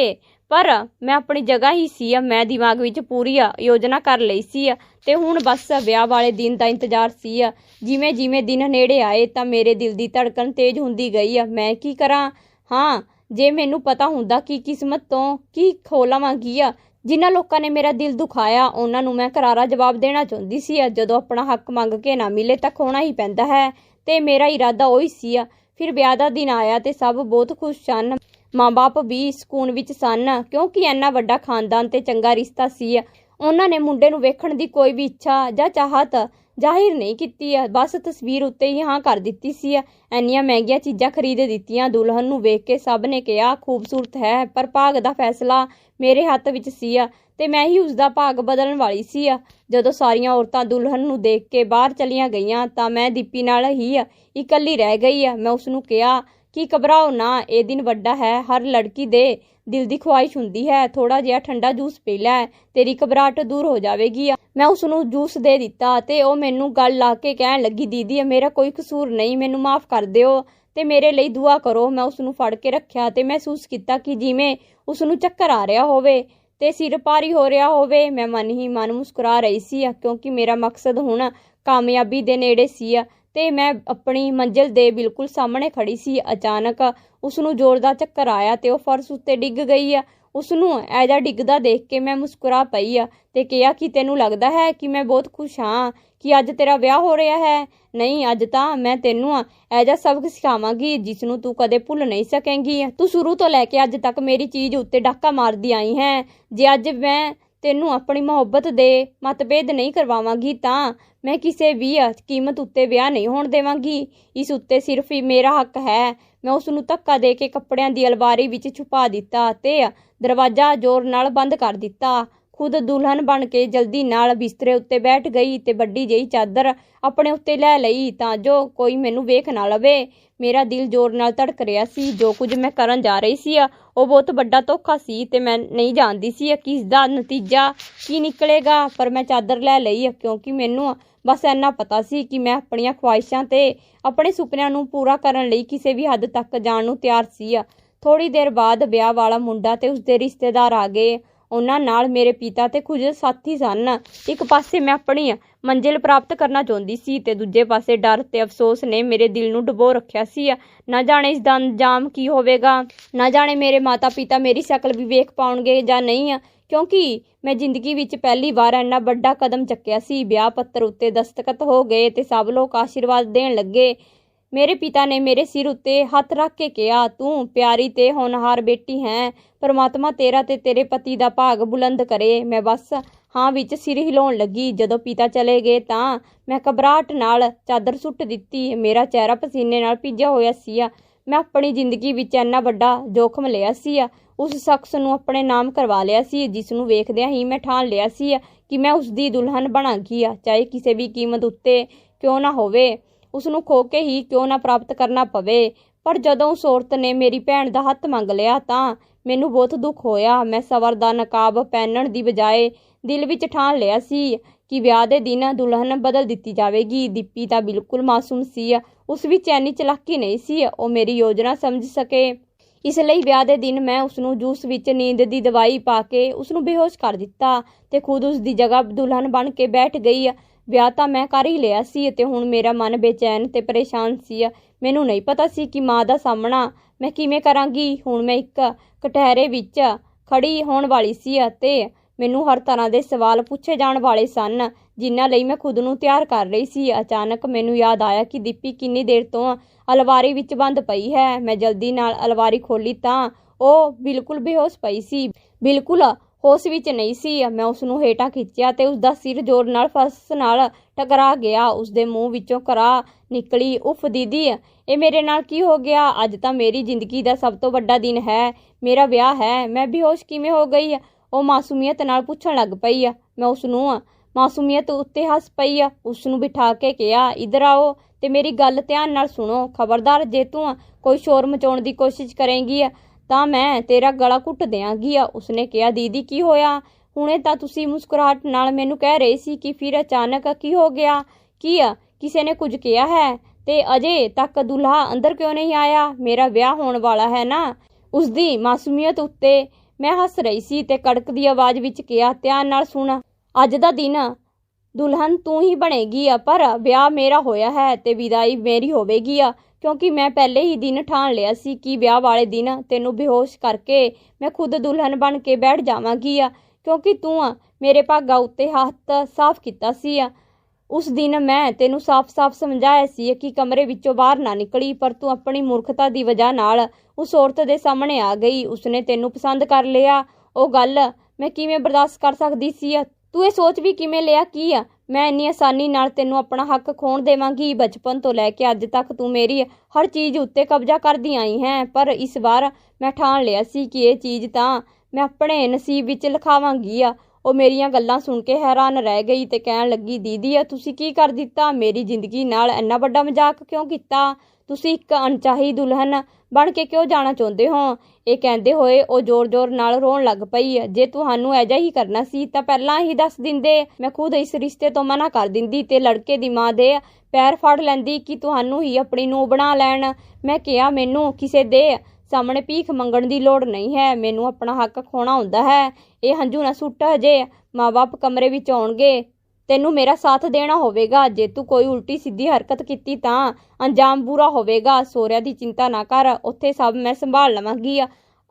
ਪਰ ਮੈਂ ਆਪਣੀ ਜਗ੍ਹਾ ਹੀ ਸੀ ਮੈਂ ਦਿਮਾਗ ਵਿੱਚ ਪੂਰੀ ਯੋਜਨਾ ਕਰ ਲਈ ਸੀ ਤੇ ਹੁਣ ਬਸ ਵਿਆਹ ਵਾਲੇ ਦਿਨ ਦਾ ਇੰਤਜ਼ਾਰ ਸੀ ਜਿਵੇਂ ਜਿਵੇਂ ਦਿਨ ਨੇੜੇ ਆਏ ਤਾਂ ਮੇਰੇ ਦਿਲ ਦੀ ਧੜਕਣ ਤੇਜ਼ ਹੁੰਦੀ ਗਈ ਮੈਂ ਕੀ ਕਰਾਂ? ਹਾਂ, ਜੇ ਮੈਨੂੰ ਪਤਾ ਹੁੰਦਾ ਕਿ ਕਿਸਮਤ ਤੋਂ ਕੀ ਖੋਲਾਵਾਂਗੀ ਆ ਜਿਨ੍ਹਾਂ ਲੋਕਾਂ ਨੇ ਮੇਰਾ ਦਿਲ ਦੁਖਾਇਆ, ਉਹਨਾਂ ਨੂੰ ਮੈਂ ਕਰਾਰਾ ਜਵਾਬ ਦੇਣਾ ਚਾਹੁੰਦੀ ਸੀ। ਜਦੋਂ ਆਪਣਾ ਹੱਕ ਮੰਗ ਕੇ ਨਾ ਮਿਲੇ ਤਾਂ ਖੋਣਾ ਹੀ ਪੈਂਦਾ ਹੈ ਤੇ ਮੇਰਾ ਇਰਾਦਾ ਉਹੀ ਸੀ। ਫਿਰ ਵਿਆਹ ਦਾ ਦਿਨ ਆਇਆ ਤੇ ਸਭ ਬਹੁਤ ਖੁਸ਼ ਸਨ। ਮਾਂ-ਬਾਪ ਵੀ ਸਕੂਨ ਵਿੱਚ ਸਨ, ਕਿਉਂਕਿ ਇੰਨਾ ਵੱਡਾ ਖਾਨਦਾਨ ਤੇ ਚੰਗਾ ਰਿਸ਼ਤਾ ਸੀ। ਉਹਨਾਂ ਨੇ ਮੁੰਡੇ ਨੂੰ ਵੇਖਣ ਦੀ ਕੋਈ ਵੀ ਇੱਛਾ ਜਾਂ ਚਾਹਤ ਜ਼ਾਹਿਰ ਨਹੀਂ ਕੀਤੀ ਹੈ ਬਸ ਤਸਵੀਰ ਉੱਤੇ ਹੀ ਹਾਂ ਕਰ ਦਿੱਤੀ ਸੀ ਐਨੀਆਂ ਮਹਿੰਗੀਆਂ ਚੀਜ਼ਾਂ ਖਰੀਦ ਦਿੱਤੀਆਂ। ਦੁਲਹਨ ਨੂੰ ਵੇਖ ਕੇ ਸਭ ਨੇ ਕਿਹਾ, ਖੂਬਸੂਰਤ ਹੈ, ਪਰ ਭਾਗ ਦਾ ਫੈਸਲਾ ਮੇਰੇ ਹੱਥ ਵਿੱਚ ਸੀ ਤੇ ਮੈਂ ਹੀ ਉਸ ਦਾ ਭਾਗ ਬਦਲਣ ਵਾਲੀ ਸੀ ਜਦੋਂ ਸਾਰੀਆਂ ਔਰਤਾਂ ਦੁਲਹਨ ਨੂੰ ਦੇਖ ਕੇ ਬਾਹਰ ਚਲੀਆਂ ਗਈਆਂ ਤਾਂ ਮੈਂ ਦੀਪੀ ਨਾਲ ਹੀ ਇਕੱਲੀ ਰਹਿ ਗਈ ਮੈਂ ਉਸ ਨੂੰ ਕਿਹਾ ਕਿ ਘਬਰਾਓ ਨਾ, ਇਹ ਦਿਨ ਵੱਡਾ ਹੈ, ਹਰ ਲੜਕੀ ਦੇ ਦਿਲ ਦੀ ਖੁਆਇਸ਼ ਹੁੰਦੀ ਹੈ। ਥੋੜਾ ਜਿਹਾ ਠੰਡਾ ਜੂਸ ਪੀ ਲੈ, ਤੇਰੀ ਘਬਰਾਹਟ ਦੂਰ ਹੋ ਜਾਵੇਗੀ। ਮੈਂ ਉਸ ਨੂੰ ਜੂਸ ਦੇ ਦਿੱਤਾ ਤੇ ਉਹ ਮੈਨੂੰ ਗੱਲ ਲਾ ਕੇ ਕਹਿਣ ਲੱਗੀ, ਦੀਦੀ ਮੇਰਾ ਕੋਈ ਕਸੂਰ ਨਹੀਂ, ਮੈਨੂੰ ਮਾਫ ਕਰ ਦਿਓ ਤੇ ਮੇਰੇ ਲਈ ਦੁਆ ਕਰੋ। ਮੈਂ ਉਸ ਨੂੰ ਫੜ ਕੇ ਰੱਖਿਆ ਤੇ ਮਹਿਸੂਸ ਕੀਤਾ ਕਿ ਜਿਵੇਂ ਉਸ ਨੂੰ ਚੱਕਰ ਆ ਰਿਹਾ ਹੋਵੇ ਤੇ ਸਿਰ ਭਾਰੀ ਹੋ ਰਿਹਾ ਹੋਵੇ। ਮੈਂ ਮਨ ਹੀ ਮਨ ਮੁਸਕਰਾ ਰਹੀ ਸੀ, ਕਿਉਂਕਿ ਮੇਰਾ ਮਕਸਦ ਹੁਣ ਕਾਮਯਾਬੀ ਦੇ ਨੇੜੇ ਸੀ ਤੇ ਮੈਂ ਆਪਣੀ ਮੰਜ਼ਿਲ ਦੇ ਬਿਲਕੁਲ ਸਾਹਮਣੇ ਖੜੀ ਸੀ। ਅਚਾਨਕ ਉਸ ਨੂੰ ਜ਼ੋਰ ਦਾ ਚੱਕਰ ਆਇਆ ਤੇ ਉਹ ਫਰਸ਼ ਉੱਤੇ ਡਿੱਗ ਗਈ ਆ। ਉਸ ਨੂੰ ਐਜਾ ਡਿੱਗਦਾ ਦੇਖ ਕੇ ਮੈਂ ਮੁਸਕਰਾ ਪਈ ਆ ਤੇ ਕਿਹਾ ਕਿ ਤੈਨੂੰ ਲੱਗਦਾ ਹੈ ਕਿ ਮੈਂ ਬਹੁਤ ਖੁਸ਼ ਹਾਂ ਕਿ ਅੱਜ ਤੇਰਾ ਵਿਆਹ ਹੋ ਰਿਹਾ ਹੈ? ਨਹੀਂ, ਅੱਜ ਤਾਂ ਮੈਂ ਤੈਨੂੰ ਐਜਾ ਸਬਕ ਸਿਖਾਵਾਂਗੀ ਜਿਸ ਨੂੰ ਤੂੰ ਕਦੇ ਭੁੱਲ ਨਹੀਂ ਸਕੇਂਗੀ। ਤੂੰ ਸ਼ੁਰੂ ਤੋਂ ਲੈ ਕੇ ਅੱਜ ਤੱਕ ਮੇਰੀ ਚੀਜ਼ ਉੱਤੇ ਡਾਕਾ ਮਾਰਦੀ ਆਈ ਹੈ। ਜੇ ਅੱਜ ਮੈਂ ਤੈਨੂੰ ਆਪਣੀ ਮੁਹੱਬਤ ਦੇ ਮਤਭੇਦ ਨਹੀਂ ਕਰਵਾਵਾਂਗੀ ਤਾਂ ਮੈਂ ਕਿਸੇ ਵੀ ਕੀਮਤ ਉੱਤੇ ਵਿਆਹ ਨਹੀਂ ਹੋਣ ਦੇਵਾਂਗੀ। ਇਸ ਉੱਤੇ ਸਿਰਫ ਹੀ ਮੇਰਾ ਹੱਕ ਹੈ। ਮੈਂ ਉਸ ਨੂੰ ਧੱਕਾ ਦੇ ਕੇ ਕੱਪੜਿਆਂ ਦੀ ਅਲਮਾਰੀ ਵਿੱਚ ਛੁਪਾ ਦਿੱਤਾ ਤੇ ਦਰਵਾਜ਼ਾ ਜ਼ੋਰ ਨਾਲ ਬੰਦ ਕਰ ਦਿੱਤਾ। ਖੁਦ ਦੁਲਹਨ ਬਣ ਕੇ ਜਲਦੀ ਨਾਲ ਬਿਸਤਰੇ ਉੱਤੇ ਬੈਠ ਗਈ ਤੇ ਵੱਡੀ ਜਿਹੀ ਚਾਦਰ ਆਪਣੇ ਉੱਤੇ ਲੈ ਲਈ ਤਾਂ ਜੋ ਕੋਈ ਮੈਨੂੰ ਵੇਖ ਨਾ ਲਵੇ। ਮੇਰਾ ਦਿਲ ਜ਼ੋਰ ਨਾਲ ਧੜਕ ਰਿਹਾ ਸੀ। ਜੋ ਕੁਝ ਮੈਂ ਕਰਨ ਜਾ ਰਹੀ ਸੀ, ਉਹ ਬਹੁਤ ਵੱਡਾ ਧੋਖਾ ਸੀ ਤੇ ਮੈਂ ਨਹੀਂ ਜਾਣਦੀ ਸੀ ਕਿ ਇਸ ਦਾ ਨਤੀਜਾ, ਕੀ ਨਿਕਲੇਗਾ। ਪਰ ਮੈਂ ਚਾਦਰ ਲੈ ਲਈ ਕਿਉਂਕਿ ਮੈਨੂੰ ਬਸ ਇੰਨਾ ਪਤਾ ਸੀ ਕਿ ਮੈਂ ਆਪਣੀਆਂ ਖੁਆਇਸ਼ਾਂ ਤੇ ਆਪਣੇ ਸੁਪਨਿਆਂ ਨੂੰ ਪੂਰਾ ਕਰਨ ਲਈ ਕਿਸੇ ਵੀ ਹੱਦ ਤੱਕ ਜਾਣ ਨੂੰ ਤਿਆਰ ਸੀ। ਥੋੜੀ ਦੇਰ ਬਾਅਦ ਵਿਆਹ ਵਾਲਾ ਮੁੰਡਾ ਤੇ ਉਸਦੇ ਰਿਸ਼ਤੇਦਾਰ ਆ ਗਏ। ਉਹਨਾਂ ਨਾਲ ਮੇਰੇ ਪਿਤਾ ਤੇ ਕੁਝ ਸਾਥੀ ਸਨ। ਇੱਕ ਪਾਸੇ ਮੈਂ ਆਪਣੀ ਮੰਜ਼ਿਲ ਪ੍ਰਾਪਤ ਕਰਨਾ ਚਾਹੁੰਦੀ ਸੀ ਤੇ ਦੂਜੇ ਪਾਸੇ ਡਰ ਤੇ ਅਫਸੋਸ ਨੇ ਮੇਰੇ ਦਿਲ ਨੂੰ ਡੁਬੋ ਰੱਖਿਆ ਸੀ। ਨਾ ਜਾਣੇ ਇਸ ਦਾ ਅੰਜਾਮ ਕੀ ਹੋਵੇਗਾ, ਨਾ ਜਾਣੇ ਮੇਰੇ ਮਾਤਾ-ਪਿਤਾ ਮੇਰੀ ਸ਼ਕਲ ਵੀ ਵੇਖ ਪਾਉਣਗੇ ਜਾਂ ਨਹੀਂ, ਕਿਉਂਕਿ ਮੈਂ ਜ਼ਿੰਦਗੀ ਵਿੱਚ ਪਹਿਲੀ ਵਾਰ ਇੰਨਾ ਵੱਡਾ ਕਦਮ ਚੱਕਿਆ ਸੀ। ਵਿਆਹ ਪੱਤਰ ਉੱਤੇ ਦਸਤਖਤ ਹੋ ਗਏ ਤੇ ਸਭ ਲੋਕ ਆਸ਼ੀਰਵਾਦ ਦੇਣ ਲੱਗੇ। ਮੇਰੇ ਪਿਤਾ ਨੇ ਮੇਰੇ ਸਿਰ ਉੱਤੇ ਹੱਥ ਰੱਖ ਕੇ ਕਿਹਾ, ਤੂੰ ਪਿਆਰੀ ਤੇ ਹੋਣਹਾਰ ਬੇਟੀ ਹੈ, ਪਰਮਾਤਮਾ ਤੇਰਾ ਤੇ ਤੇਰੇ ਪਤੀ ਦਾ ਭਾਗ ਬੁਲੰਦ ਕਰੇ। ਮੈਂ ਬਸ ਹਾਂ ਵਿੱਚ ਸਿਰ ਹਿਲਾਉਣ ਲੱਗੀ। ਜਦੋਂ ਪਿਤਾ ਚਲੇ ਗਏ ਤਾਂ ਮੈਂ ਘਬਰਾਹਟ ਨਾਲ ਚਾਦਰ ਸੁੱਟ ਦਿੱਤੀ। ਮੇਰਾ ਚਿਹਰਾ ਪਸੀਨੇ ਨਾਲ ਭਿੱਜਿਆ ਹੋਇਆ ਸੀ ਮੈਂ ਆਪਣੀ ਜ਼ਿੰਦਗੀ ਵਿੱਚ ਇੰਨਾ ਵੱਡਾ ਜੋਖਮ ਲਿਆ ਸੀ ਉਸ ਸ਼ਖਸ ਨੂੰ ਆਪਣੇ ਨਾਮ ਕਰਵਾ ਲਿਆ ਸੀ, ਜਿਸ ਨੂੰ ਵੇਖਦਿਆਂ ਹੀ ਮੈਂ ਠਾਣ ਲਿਆ ਸੀ ਕਿ ਮੈਂ ਉਸ ਦੀ ਦੁਲਹਨ ਬਣਾਂਗੀ ਚਾਹੇ ਕਿਸੇ ਵੀ ਕੀਮਤ ਉੱਤੇ ਕਿਉਂ ਨਾ ਹੋਵੇ। ਉਸ ਨੂੰ ਖੋ ਕੇ ਹੀ ਕਿਉਂ ਨਾ ਪ੍ਰਾਪਤ ਕਰਨਾ ਪਵੇ। ਪਰ ਜਦੋਂ ਉਸ ਔਰਤ ਨੇ ਮੇਰੀ ਭੈਣ ਦਾ ਹੱਥ ਮੰਗ ਲਿਆ ਤਾਂ ਮੈਨੂੰ ਬਹੁਤ ਦੁੱਖ ਹੋਇਆ। ਮੈਂ ਸਵਰ ਦਾ ਨਕਾਬ ਪਹਿਨਣ ਦੀ ਬਜਾਏ ਦਿਲ ਵਿੱਚ ਠਾਣ ਲਿਆ ਸੀ ਕਿ ਵਿਆਹ ਦੇ ਦਿਨ ਦੁਲਹਨ ਬਦਲ ਦਿੱਤੀ ਜਾਵੇਗੀ। ਦੀਪੀ ਤਾਂ ਬਿਲਕੁਲ ਮਾਸੂਮ ਸੀ। ਉਸ ਵਿੱਚ ਐਨੀ ਚਲਾਕੀ ਨਹੀਂ ਸੀ। ਉਹ ਮੇਰੀ ਯੋਜਨਾ ਸਮਝ ਸਕੇ। ਇਸ ਲਈ ਵਿਆਹ ਦੇ ਦਿਨ ਮੈਂ ਉਸ ਨੂੰ ਜੂਸ ਵਿੱਚ ਨੀਂਦ ਦੀ ਦਵਾਈ ਪਾ ਕੇ ਉਸ ਨੂੰ ਬੇਹੋਸ਼ ਕਰ ਦਿੱਤਾ ਤੇ ਖੁਦ ਉਸ ਦੀ ਜਗ੍ਹਾ ਦੁਲਹਨ ਬਣ ਕੇ ਬੈਠ ਗਈ। ਵਿਆਹ ਤਾਂ ਮੈਂ ਕਰ ਹੀ ਲਿਆ ਸੀ ਤੇ ਹੁਣ ਮੇਰਾ ਮਨ ਬੇਚੈਨ ਤੇ ਪਰੇਸ਼ਾਨ ਸੀ ਮੈਨੂੰ ਨਹੀਂ ਪਤਾ ਸੀ ਕਿ ਮਾਂ ਦਾ ਸਾਹਮਣਾ ਮੈਂ ਕਿਵੇਂ ਕਰਾਂਗੀ। ਹੁਣ ਮੈਂ ਇੱਕ ਕਟਹਿਰੇ ਵਿੱਚ ਖੜੀ ਹੋਣ ਵਾਲੀ ਸੀ ਅਤੇ ਮੈਨੂੰ ਹਰ ਤਰ੍ਹਾਂ ਦੇ ਸਵਾਲ ਪੁੱਛੇ ਜਾਣ ਵਾਲੇ ਸਨ, ਜਿਨ੍ਹਾਂ ਲਈ ਮੈਂ ਖੁਦ ਨੂੰ ਤਿਆਰ ਕਰ ਰਹੀ ਸੀ। ਅਚਾਨਕ ਮੈਨੂੰ ਯਾਦ ਆਇਆ ਕਿ ਦੀਪੀ ਕਿੰਨੀ ਦੇਰ ਤੋਂ ਅਲਵਾਰੀ ਵਿੱਚ ਬੰਦ ਪਈ ਹੈ। ਮੈਂ ਜਲਦੀ ਨਾਲ ਅਲਵਾਰੀ ਖੋਲੀ ਤਾਂ ਉਹ ਬਿਲਕੁਲ ਬੇਹੋਸ਼ ਪਈ ਸੀ। ਬਿਲਕੁਲ ਹੋਸ਼ ਵਿੱਚ ਨਹੀਂ ਸੀ। ਮੈਂ ਉਸ ਨੂੰ ਹੇਠਾਂ ਖਿੱਚਿਆ ਤੇ ਉਸ ਦਾ ਸਿਰ ਜ਼ੋਰ ਨਾਲ ਫਸ ਨਾਲ ਟਕਰਾ ਗਿਆ। ਉਸ ਦੇ ਮੂੰਹ ਵਿੱਚੋਂ ਕਰਾ ਨਿਕਲੀ, ਉਫ ਦੀਦੀ, ਇਹ ਮੇਰੇ ਨਾਲ ਕੀ ਹੋ ਗਿਆ? ਅੱਜ ਤਾਂ ਮੇਰੀ ਜ਼ਿੰਦਗੀ ਦਾ ਸਭ ਤੋਂ ਵੱਡਾ ਦਿਨ ਹੈ। ਮੇਰਾ ਵਿਆਹ ਹੈ। ਮੈਂ ਬੇਹੋਸ਼ ਕਿਵੇਂ ਹੋ ਗਈ? ਉਹ ਮਾਸੂਮੀਅਤ ਨਾਲ ਪੁੱਛਣ ਲੱਗ ਪਈ। ਮੈਂ ਉਸ ਨੂੰ ਮਾਸੂਮੀਅਤ ਉੱਤੇ ਹੱਸ ਪਈ। ਉਸ ਨੂੰ ਬਿਠਾ ਕੇ ਕਿਹਾ, ਇਧਰ ਆਓ ਤੇ ਮੇਰੀ ਗੱਲ ਧਿਆਨ ਨਾਲ ਸੁਣੋ। ਖਬਰਦਾਰ, ਜੇ ਤੂੰ ਕੋਈ ਸ਼ੋਰ ਮਚਾਉਣ ਦੀ ਕੋਸ਼ਿਸ਼ ਕਰੇਂਗੀ ਤਾਂ ਮੈਂ ਤੇਰਾ ਗਲਾ ਘੁੱਟ ਦਿਆਂਗੀ ਉਸਨੇ ਕਿਹਾ, ਦੀਦੀ, ਕੀ ਹੋਇਆ? ਹੁਣੇ ਤਾਂ ਤੁਸੀਂ ਮੁਸਕਰਾਹਟ ਨਾਲ ਮੈਨੂੰ ਕਹਿ ਰਹੇ ਸੀ ਕਿ ਫਿਰ ਅਚਾਨਕ ਕੀ ਹੋ ਗਿਆ? ਕੀ ਆ? ਕਿਸੇ ਨੇ ਕੁਝ ਕਿਹਾ ਹੈ? ਤੇ ਅਜੇ ਤੱਕ ਦੁਲਹਾ ਅੰਦਰ ਕਿਉਂ ਨਹੀਂ ਆਇਆ? ਮੇਰਾ ਵਿਆਹ ਹੋਣ ਵਾਲਾ ਹੈ ਨਾ? ਉਸ ਦੀ ਮਾਸੂਮੀਅਤ ਉੱਤੇ ਮੈਂ ਹੱਸ ਰਹੀ ਸੀ ਤੇ ਕੜਕਦੀ ਆਵਾਜ਼ ਵਿੱਚ ਕਿਹਾ, ਧਿਆਨ ਨਾਲ ਸੁਣ। ਅੱਜ ਦਾ ਦਿਨ ਦੁਲਹਨ ਤੂੰ ਹੀ ਬਣੇਗੀ ਆ, ਪਰ ਵਿਆਹ ਮੇਰਾ ਹੋਇਆ ਹੈ ਤੇ ਵਿਦਾਈ ਮੇਰੀ ਹੋਵੇਗੀ ਆ। ਕਿਉਂਕਿ ਮੈਂ ਪਹਿਲੇ ਹੀ ਦਿਨ ਠਾਣ ਲਿਆ ਸੀ ਕਿ ਵਿਆਹ ਵਾਲੇ ਦਿਨ ਤੈਨੂੰ ਬੇਹੋਸ਼ ਕਰਕੇ ਮੈਂ ਖੁਦ ਦੁਲਹਨ ਬਣ ਕੇ ਬੈਠ ਜਾਵਾਂਗੀ ਆ। ਕਿਉਂਕਿ ਤੂੰ ਮੇਰੇ ਭਾਗਾ ਉੱਤੇ ਹੱਥ ਸਾਫ਼ ਕੀਤਾ ਸੀ ਆ। ਉਸ ਦਿਨ ਮੈਂ ਤੈਨੂੰ ਸਾਫ਼-ਸਾਫ਼ ਸਮਝਾਇਆ ਸੀ ਕਿ ਕਮਰੇ ਵਿੱਚੋਂ ਬਾਹਰ ਨਾ ਨਿਕਲੀ, ਪਰ ਤੂੰ ਆਪਣੀ ਮੂਰਖਤਾ ਦੀ ਵਜ੍ਹਾ ਨਾਲ ਉਸ ਔਰਤ ਦੇ ਸਾਹਮਣੇ ਆ ਗਈ। ਉਸਨੇ ਤੈਨੂੰ ਪਸੰਦ ਕਰ ਲਿਆ। ਉਹ ਗੱਲ ਮੈਂ ਕਿਵੇਂ ਬਰਦਾਸ਼ਤ ਕਰ ਸਕਦੀ ਸੀ ਤੂੰ ਇਹ ਸੋਚ ਵੀ ਕਿਵੇਂ ਲਿਆ? ਕੀ ਆ? ਮੈਂ ਇੰਨੀ ਆਸਾਨੀ ਨਾਲ ਤੈਨੂੰ ਆਪਣਾ ਹੱਕ ਖੋਣ ਦੇਵਾਂਗੀ। ਬਚਪਨ ਤੋਂ ਲੈ ਕੇ ਅੱਜ ਤੱਕ ਤੂੰ ਮੇਰੀ ਹਰ ਚੀਜ਼ ਉੱਤੇ ਕਬਜ਼ਾ ਕਰਦੀ ਆਈ ਹੈ, ਪਰ ਇਸ ਵਾਰ ਮੈਂ ਠਾਣ ਲਿਆ ਸੀ ਕਿ ਇਹ ਚੀਜ਼ ਤਾਂ ਮੈਂ ਆਪਣੇ ਨਸੀਬ ਵਿੱਚ ਲਿਖਾਵਾਂਗੀ ਆ। ਉਹ ਮੇਰੀਆਂ ਗੱਲਾਂ ਸੁਣ ਕੇ ਹੈਰਾਨ ਰਹਿ ਗਈ ਤੇ ਕਹਿਣ ਲੱਗੀ, ਦੀਦੀ ਆ ਤੁਸੀਂ ਕੀ ਕਰ ਦਿੱਤਾ? ਮੇਰੀ ਜ਼ਿੰਦਗੀ ਨਾਲ ਇੰਨਾ ਵੱਡਾ ਮਜ਼ਾਕ ਕਿਉਂ ਕੀਤਾ? ਤੁਸੀਂ ਇੱਕ ਅਣਚਾਹੀ ਦੁਲਹਨ ਬਣ ਕੇ ਕਿਉਂ ਜਾਣਾ ਚਾਹੁੰਦੇ ਹੋ? ਇਹ ਕਹਿੰਦੇ ਹੋਏ ਉਹ ਜ਼ੋਰ-ਜ਼ੋਰ ਨਾਲ ਰੋਣ ਲੱਗ ਪਈ, ਜੇ ਤੁਹਾਨੂੰ ਐਜਾ ਹੀ ਕਰਨਾ ਸੀ ਤਾਂ ਪਹਿਲਾਂ ਹੀ ਦੱਸ ਦਿੰਦੇ। ਮੈਂ ਖੁਦ ਇਸ ਰਿਸ਼ਤੇ ਤੋਂ ਮਨਾ ਕਰ ਦਿੰਦੀ ਤੇ ਲੜਕੇ ਦੀ ਮਾਂ ਦੇ ਪੈਰ ਫੜ ਲੈਂਦੀ ਕਿ ਤੁਹਾਨੂੰ ਹੀ ਆਪਣੀ ਨੂੰ ਬਣਾ ਲੈਣ। ਮੈਂ ਕਿਹਾ, ਮੈਨੂੰ ਕਿਸੇ ਦੇ ਸਾਹਮਣੇ ਭੀਖ ਮੰਗਣ ਦੀ ਲੋੜ ਨਹੀਂ ਹੈ, ਮੈਨੂੰ ਆਪਣਾ ਹੱਕ ਖੋਣਾ ਹੁੰਦਾ ਹੈ। ਇਹ ਹੰਝੂ ਨਾ ਸੁੱਟ ਹਜੇ ਮਾਪੇ ਕਮਰੇ ਵਿੱਚ ਆਉਣਗੇ। ਤੈਨੂੰ ਮੇਰਾ ਸਾਥ ਦੇਣਾ ਹੋਵੇਗਾ। ਜੇ ਤੂੰ ਕੋਈ ਉਲਟੀ ਸਿੱਧੀ ਹਰਕਤ ਕੀਤੀ ਤਾਂ ਅੰਜਾਮ ਬੁਰਾ ਹੋਵੇਗਾ। ਸੋਰਿਆ ਦੀ ਚਿੰਤਾ ਨਾ ਕਰ, ਉੱਥੇ ਸਭ ਮੈਂ ਸੰਭਾਲ ਲਵਾਂਗੀ।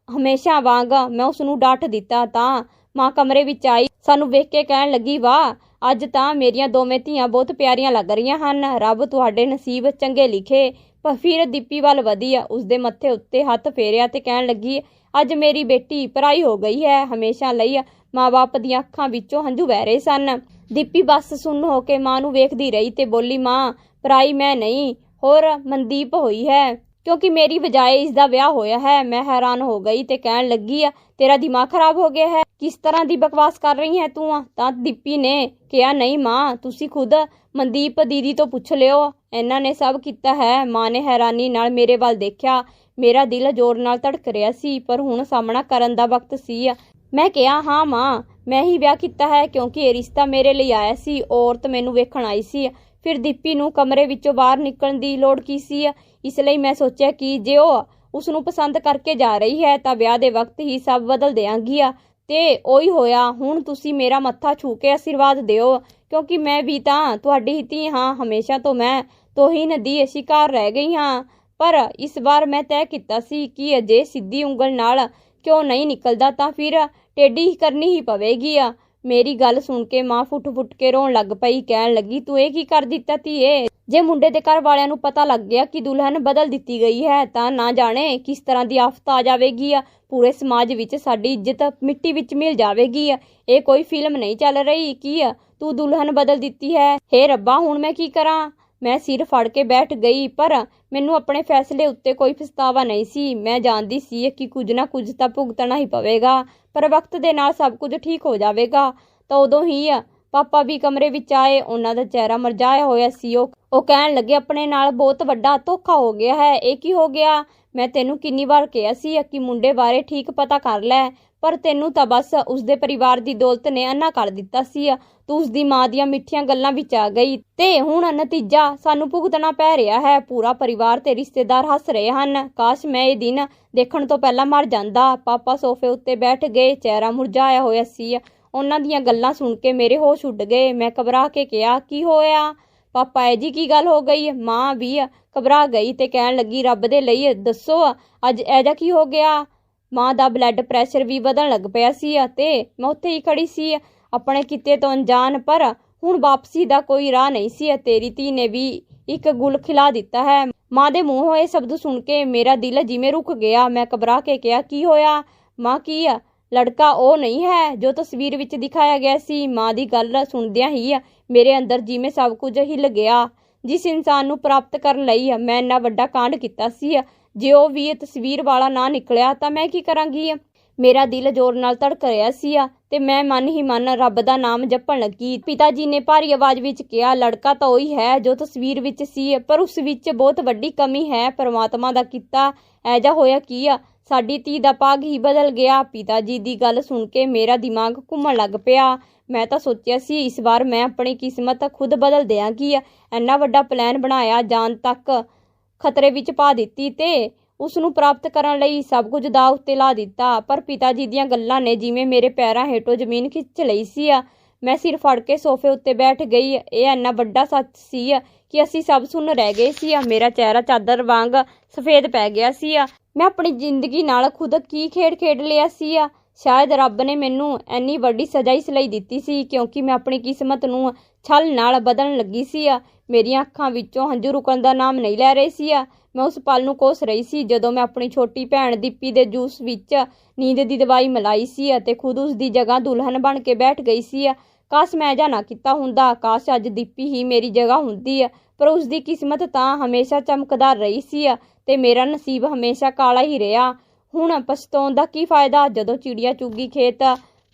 ਹਮੇਸ਼ਾ ਵਾਂਗ ਮੈਂ ਉਸ ਨੂੰ ਡਾਂਟ ਦਿੱਤਾ ਤਾਂ ਮਾਂ ਕਮਰੇ ਵਿੱਚ ਆਈ, ਸਾਨੂੰ ਵੇਖ ਕੇ ਕਹਿਣ ਲੱਗੀ, ਵਾਹ, ਅੱਜ ਤਾਂ ਮੇਰੀਆਂ ਦੋਵੇਂ ਧੀਆਂ ਬਹੁਤ ਪਿਆਰੀਆਂ ਲੱਗ ਰਹੀਆਂ ਹਨ। ਰੱਬ ਤੁਹਾਡੇ ਨਸੀਬ ਚੰਗੇ ਲਿਖੇ ਫਿਰ ਦੀਪੀ ਵੱਲ ਵਧੀ ਉਸ ਦੇ ਮੱਥੇ ਉੱਤੇ ਹੱਥ ਫੇਰਿਆ ਤੇ ਕਹਿਣ ਲੱਗੀ, ਅੱਜ ਮੇਰੀ ਬੇਟੀ ਪਰਾਈ ਹੋ ਗਈ ਹੈ, ਹਮੇਸ਼ਾ ਲਈ ਮਾਂ-ਬਾਪ ਦੀਆਂ ਅੱਖਾਂ ਵਿੱਚੋਂ ਹੰਝੂ ਵਹਿ ਰਹੇ ਸਨ। ਦੀਪੀ ਬਸ ਸੁਣ ਹੋ ਕੇ ਮਾਂ ਨੂੰ ਵੇਖਦੀ ਰਹੀ ਤੇ ਬੋਲੀ, ਮਾਂ ਪਰਾਈ ਮੈਂ ਨਹੀਂ, ਹੋਰ ਮਨਦੀਪ ਹੋਈ ਹੈ। ਕਿਉਂਕਿ ਮੇਰੀ ਵਜਾਏ ਇਸ ਦਾ ਵਿਆਹ ਹੋਇਆ ਹੈ, ਮੈਂ ਹੈਰਾਨ ਹੋ ਗਈ ਤੇ ਕਹਿਣ ਲੱਗੀ ਆ, ਤੇਰਾ ਦਿਮਾਗ ਖਰਾਬ ਹੋ ਗਿਆ ਹੈ, ਕਿਸ ਤਰ੍ਹਾਂ ਦੀ ਬਕਵਾਸ ਕਰ ਰਹੀ ਹੈ ਤੂੰ ਤਾਂ ਦੀਪੀ ਨੇ ਕਿਹਾ, ਨਹੀਂ ਮਾਂ, ਤੁਸੀਂ ਖੁਦ ਮਨਦੀਪ ਦੀਦੀ ਤੋਂ ਪੁੱਛ ਲਿਓ। ਇਹਨਾਂ ਨੇ ਸਭ ਕੀਤਾ ਹੈ। ਮਾਂ ਨੇ ਹੈਰਾਨੀ ਨਾਲ ਮੇਰੇ ਵੱਲ ਦੇਖਿਆ। ਮੇਰਾ ਦਿਲ ਜ਼ੋਰ ਨਾਲ ਧੜਕ ਰਿਹਾ ਸੀ, ਪਰ ਹੁਣ ਸਾਹਮਣਾ ਕਰਨ ਦਾ ਵਕਤ ਸੀ ਮੈਂ ਕਿਹਾ, ਹਾਂ ਮਾਂ, ਮੈਂ ਹੀ ਵਿਆਹ ਕੀਤਾ ਹੈ, ਕਿਉਂਕਿ ਇਹ ਰਿਸ਼ਤਾ ਮੇਰੇ ਲਈ ਆਇਆ ਸੀ। ਔਰਤ ਮੈਨੂੰ ਵੇਖਣ ਆਈ ਸੀ। ਫਿਰ ਦੀਪੀ ਨੂੰ ਕਮਰੇ ਵਿੱਚੋਂ ਬਾਹਰ ਨਿਕਲਣ ਦੀ ਲੋੜ ਕੀ ਸੀ ਇਸ ਲਈ ਮੈਂ ਸੋਚਿਆ ਕਿ ਜੇ ਉਹ ਉਸ ਨੂੰ ਪਸੰਦ ਕਰਕੇ ਜਾ ਰਹੀ ਹੈ, ਤਾਂ ਵਿਆਹ ਦੇ ਵਕਤ ਹੀ ਸਭ ਬਦਲ ਦੇਵਾਂਗੀ ਆ। ਤੇ ਉਹੀ ਹੋਇਆ, ਹੁਣ ਤੁਸੀਂ ਮੇਰਾ ਮੱਥਾ ਛੂ ਕੇ ਆਸ਼ੀਰਵਾਦ ਦਿਓ, ਕਿਉਂਕਿ ਮੈਂ ਵੀ ਤਾਂ ਤੁਹਾਡੀ ਹੀ ਧੀ ਹਾਂ, ਹਮੇਸ਼ਾ ਤੋਂ ਮੈਂ ਤੋਹੀਨ ਦੀ ਸ਼ਿਕਾਰ ਰਹਿ ਗਈ ਹਾਂ। ਪਰ ਇਸ ਵਾਰ ਮੈਂ ਤੈਅ ਕੀਤਾ ਸੀ ਕਿ ਅਜੇ ਸਿੱਧੀ ਉਂਗਲ ਨਾਲ ਕਿਉਂ ਨਹੀਂ ਨਿਕਲਦਾ, ਤਾਂ ਫਿਰ ਟੇਢੀ ਹੀ ਕਰਨੀ ਹੀ ਪਵੇਗੀ ਆ। ਮੇਰੀ ਗੱਲ ਸੁਣ ਕੇ ਮਾਂ ਫੁੱਟ-ਫੁੱਟ ਕੇ ਰੋਣ ਲੱਗ ਪਈ, ਕਹਿਣ ਲੱਗੀ, ਤੂੰ ਇਹ ਕੀ ਕਰ ਦਿੱਤਾ ਧੀਏ? ਜੇ ਮੁੰਡੇ ਦੇ ਘਰ ਵਾਲਿਆਂ ਨੂੰ ਪਤਾ ਲੱਗ ਗਿਆ ਕਿ ਦੁਲਹਨ ਬਦਲ ਦਿੱਤੀ ਗਈ ਹੈ, ਤਾਂ ਨਾ ਜਾਣੇ ਕਿਸ ਤਰ੍ਹਾਂ ਦੀ ਆਫਤ ਆ ਜਾਵੇਗੀ ਆ। ਪੂਰੇ ਸਮਾਜ ਵਿੱਚ ਸਾਡੀ ਇੱਜ਼ਤ ਮਿੱਟੀ ਵਿੱਚ ਮਿਲ ਜਾਵੇਗੀ ਆ। ਇਹ ਕੋਈ ਫਿਲਮ ਨਹੀਂ ਚੱਲ ਰਹੀ, ਕੀ ਆ? ਤੂੰ ਦੁਲਹਨ ਬਦਲ ਦਿੱਤੀ ਹੈ। ਹੇ ਰੱਬਾ, ਹੁਣ ਮੈਂ ਕੀ ਕਰਾਂ? ਮੈਂ ਸਿਰ ਫੜ ਕੇ ਬੈਠ ਗਈ, ਪਰ ਮੈਨੂੰ ਆਪਣੇ ਫੈਸਲੇ ਉੱਤੇ ਕੋਈ ਪਛਤਾਵਾ ਨਹੀਂ ਸੀ। ਮੈਂ ਜਾਣਦੀ ਸੀ ਕਿ ਕੁਝ ਨਾ ਕੁਝ ਤਾਂ ਭੁਗਤਣਾ ਹੀ ਪਵੇਗਾ, ਪਰ ਵਕਤ ਦੇ ਨਾਲ ਸਭ ਕੁਝ ਠੀਕ ਹੋ ਜਾਵੇਗਾ। ਤਾਂ ਉਦੋਂ ਹੀ ਪਾਪਾ ਵੀ ਕਮਰੇ ਵਿੱਚ ਆਏ, ਉਹਨਾਂ ਦਾ ਚਿਹਰਾ ਮਰਜਾਇਆ ਹੋਇਆ ਸੀ। ਉਹ ਉਹ ਕਹਿਣ ਲੱਗੇ, ਆਪਣੇ ਨਾਲ ਬਹੁਤ ਵੱਡਾ ਧੋਖਾ ਹੋ ਗਿਆ ਹੈ। ਇਹ ਕੀ ਹੋ ਗਿਆ? ਮੈਂ ਤੈਨੂੰ ਕਿੰਨੀ ਵਾਰ ਕਿਹਾ ਸੀ ਕਿ ਮੁੰਡੇ ਬਾਰੇ ਠੀਕ ਪਤਾ ਕਰ ਲੈ। ਪਰ ਤੈਨੂੰ ਤਾਂ ਬਸ ਉਸਦੇ ਪਰਿਵਾਰ ਦੀ ਦੌਲਤ ਨੇ ਅੰਨਾ ਕਰ ਦਿੱਤਾ ਸੀ ਤੂੰ ਉਸਦੀ ਮਾਂ ਦੀਆਂ ਮਿੱਠੀਆਂ ਗੱਲਾਂ ਵਿੱਚ ਆ ਗਈ ਤੇ ਹੁਣ ਨਤੀਜਾ ਸਾਨੂੰ ਭੁਗਤਣਾ ਪੈ ਰਿਹਾ ਹੈ। ਪੂਰਾ ਪਰਿਵਾਰ ਤੇ ਰਿਸ਼ਤੇਦਾਰ ਹੱਸ ਰਹੇ ਹਨ। ਕਾਸ਼ ਮੈਂ ਇਹ ਦਿਨ ਦੇਖਣ ਤੋਂ ਪਹਿਲਾਂ ਮਰ ਜਾਂਦਾ। ਪਾਪਾ ਸੋਫੇ ਉੱਤੇ ਬੈਠ ਗਏ, ਚਿਹਰਾ ਮੁਰਝਾਇਆ ਹੋਇਆ ਸੀ। ਉਹਨਾਂ ਦੀਆਂ ਗੱਲਾਂ ਸੁਣ ਕੇ ਮੇਰੇ ਹੋਸ਼ ਉੱਡ ਗਏ। ਮੈਂ ਘਬਰਾ ਕੇ ਕਿਹਾ, ਕੀ ਹੋਇਆ? ਪਾਪਾ, ਇਹ ਜੀ ਕੀ ਗੱਲ ਹੋ ਗਈ? ਮਾਂ ਵੀ ਘਬਰਾ ਗਈ ਤੇ ਕਹਿਣ ਲੱਗੀ, ਰੱਬ ਦੇ ਲਈ ਦੱਸੋ, ਅੱਜ ਐਜਾ ਕੀ ਹੋ ਗਿਆ? ਮਾਂ ਦਾ ਬਲੱਡ ਪ੍ਰੈਸ਼ਰ ਵੀ ਵਧਣ ਲੱਗ ਪਿਆ ਸੀ ਅਤੇ ਮੈਂ ਉੱਥੇ ਹੀ ਖੜੀ ਸੀ, ਆਪਣੇ ਕਿਤੇ ਤੋਂ ਅਣਜਾਣ, ਪਰ ਹੁਣ ਵਾਪਸੀ ਦਾ ਕੋਈ ਰਾਹ ਨਹੀਂ ਸੀ ਤੇਰੀ ਧੀ ਨੇ ਵੀ ਇੱਕ ਗੁਲ ਖਿਲਾ ਦਿੱਤਾ ਹੈ। ਮਾਂ ਦੇ ਮੂੰਹੋਂ ਇਹ ਸ਼ਬਦ ਸੁਣ ਕੇ ਮੇਰਾ ਦਿਲ ਜਿਵੇਂ ਰੁਕ ਗਿਆ। ਮੈਂ ਘਬਰਾ ਕੇ ਕਿਹਾ, ਕੀ ਹੋਇਆ? ਮਾਂ ਕੀ ਆ? ਲੜਕਾ ਉਹ ਨਹੀਂ ਹੈ ਜੋ ਤਸਵੀਰ ਵਿੱਚ ਦਿਖਾਇਆ ਗਿਆ ਸੀ। ਮਾਂ ਦੀ ਗੱਲ ਸੁਣਦਿਆਂ ਹੀ ਮੇਰੇ ਅੰਦਰ ਜਿਵੇਂ ਸਭ ਕੁਝ ਹਿੱਲ ਗਿਆ। ਜਿਸ ਇਨਸਾਨ ਨੂੰ ਪ੍ਰਾਪਤ ਕਰਨ ਲਈ ਮੈਂ ਇੰਨਾ ਵੱਡਾ ਕਾਂਡ ਕੀਤਾ ਸੀ ਜੇ ਉਹ ਵੀ ਇਹ ਤਸਵੀਰ ਵਾਲਾ ਨਾ ਨਿਕਲਿਆ ਤਾਂ ਮੈਂ ਕੀ ਕਰਾਂਗੀ ਮੇਰਾ ਦਿਲ ਜ਼ੋਰ ਨਾਲ ਧੜਕ ਰਿਹਾ ਸੀ ਤੇ ਮੈਂ ਮਨ ਹੀ ਮਨ ਰੱਬ ਦਾ ਨਾਮ ਜਪਣ ਲੱਗੀ। ਪਿਤਾ ਜੀ ਨੇ ਭਾਰੀ ਆਵਾਜ਼ ਵਿੱਚ ਕਿਹਾ, ਲੜਕਾ ਤਾਂ ਉਹੀ ਹੈ ਜੋ ਤਸਵੀਰ ਵਿੱਚ ਸੀ, ਪਰ ਉਸ ਵਿੱਚ ਬਹੁਤ ਵੱਡੀ ਕਮੀ ਹੈ। ਪਰਮਾਤਮਾ ਦਾ ਕੀਤਾ ਐਜਾ ਹੋਇਆ ਕੀ ਆ? ਸਾਡੀ ਧੀ ਦਾ ਪਾਗ ਹੀ ਬਦਲ ਗਿਆ। ਪਿਤਾ ਜੀ ਦੀ ਗੱਲ ਸੁਣ ਕੇ ਮੇਰਾ ਦਿਮਾਗ ਘੁੰਮਣ ਲੱਗ ਪਿਆ। ਮੈਂ ਤਾਂ ਸੋਚਿਆ ਸੀ, ਇਸ ਵਾਰ ਮੈਂ ਆਪਣੀ ਕਿਸਮਤ ਖੁਦ ਬਦਲ ਦਿਆਂਗੀ ਐਨਾ ਵੱਡਾ ਪਲਾਨ ਬਣਾਇਆ ਜਾਣ ਤੱਕ ਖਤਰੇ ਵਿੱਚ ਪਾ ਦਿੱਤੀ ਤੇ ਉਸ ਨੂੰ ਪ੍ਰਾਪਤ ਕਰਨ ਲਈ ਸਭ ਕੁਝ ਦਾ ਉੱਤੇ ਲਾ ਦਿੱਤਾ। ਪਰ ਪਿਤਾ ਜੀ ਦੀਆਂ ਗੱਲਾਂ ਨੇ ਜਿਵੇਂ ਮੇਰੇ ਪੈਰਾਂ ਹੇਠੋਂ ਜ਼ਮੀਨ ਖਿੱਚ ਲਈ ਸੀ ਆ, ਮੈਂ ਸਿਰ ਫੜ ਕੇ ਸੋਫੇ ਉੱਤੇ ਬੈਠ ਗਈ। ਇਹ ਇੰਨਾ ਵੱਡਾ ਸੱਚ ਸੀ ਕਿ ਅਸੀਂ ਸਭ ਸੁਣ ਰਹਿ ਗਏ ਸੀ ਆ। ਮੇਰਾ ਚਿਹਰਾ ਚਾਦਰ ਵਾਂਗ ਸਫੇਦ ਪੈ ਗਿਆ ਸੀ ਆ। ਮੈਂ ਆਪਣੀ ਜ਼ਿੰਦਗੀ ਨਾਲ ਖੁਦ ਕੀ ਖੇਡ ਖੇਡ ਲਿਆ ਸੀ ਆ? ਸ਼ਾਇਦ ਰੱਬ ਨੇ ਮੈਨੂੰ ਐਨੀ ਵੱਡੀ ਸਜ਼ਾ ਇਸ ਲਈ ਦਿੱਤੀ ਸੀ ਕਿਉਂਕਿ ਮੈਂ ਆਪਣੀ ਕਿਸਮਤ ਨੂੰ ਛਲ ਨਾਲ ਬਦਲਣ ਲੱਗੀ ਸੀ ਆ। ਮੇਰੀਆਂ ਅੱਖਾਂ ਵਿੱਚੋਂ ਹੰਝੂ ਰੁਕਣ ਦਾ ਨਾਮ ਨਹੀਂ ਲੈ ਰਹੇ ਸੀ ਆ। ਮੈਂ ਉਸ ਪਲ ਨੂੰ ਕੋਸ ਰਹੀ ਸੀ ਜਦੋਂ ਮੈਂ ਆਪਣੀ ਛੋਟੀ ਭੈਣ ਦੀਪੀ ਦੇ ਜੂਸ ਵਿੱਚ ਨੀਂਦ ਦੀ ਦਵਾਈ ਮਿਲਾਈ ਸੀ ਅਤੇ ਖੁਦ ਉਸ ਦੀ ਜਗ੍ਹਾ ਦੁਲਹਨ ਬਣ ਕੇ ਬੈਠ ਗਈ ਸੀ ਕਾਸ਼ ਮੈਂ ਜਾਂ ਨਾ ਕੀਤਾ ਹੁੰਦਾ, ਕਾਸ਼ ਅੱਜ ਦੀਪੀ ਹੀ ਮੇਰੀ ਜਗ੍ਹਾ ਹੁੰਦੀ ਆ। ਪਰ ਉਸ ਦੀ ਕਿਸਮਤ ਤਾਂ ਹਮੇਸ਼ਾ ਚਮਕਦਾਰ ਰਹੀ ਸੀ ਤੇ ਮੇਰਾ ਨਸੀਬ ਹਮੇਸ਼ਾ ਕਾਲਾ ਹੀ ਰਿਹਾ। ਹੁਣ ਪਛਤਾਉਣ ਦਾ ਕੀ ਫਾਇਦਾ? ਜਦੋਂ ਚਿੜੀਆ ਚੁੱਗੀ ਖੇਤ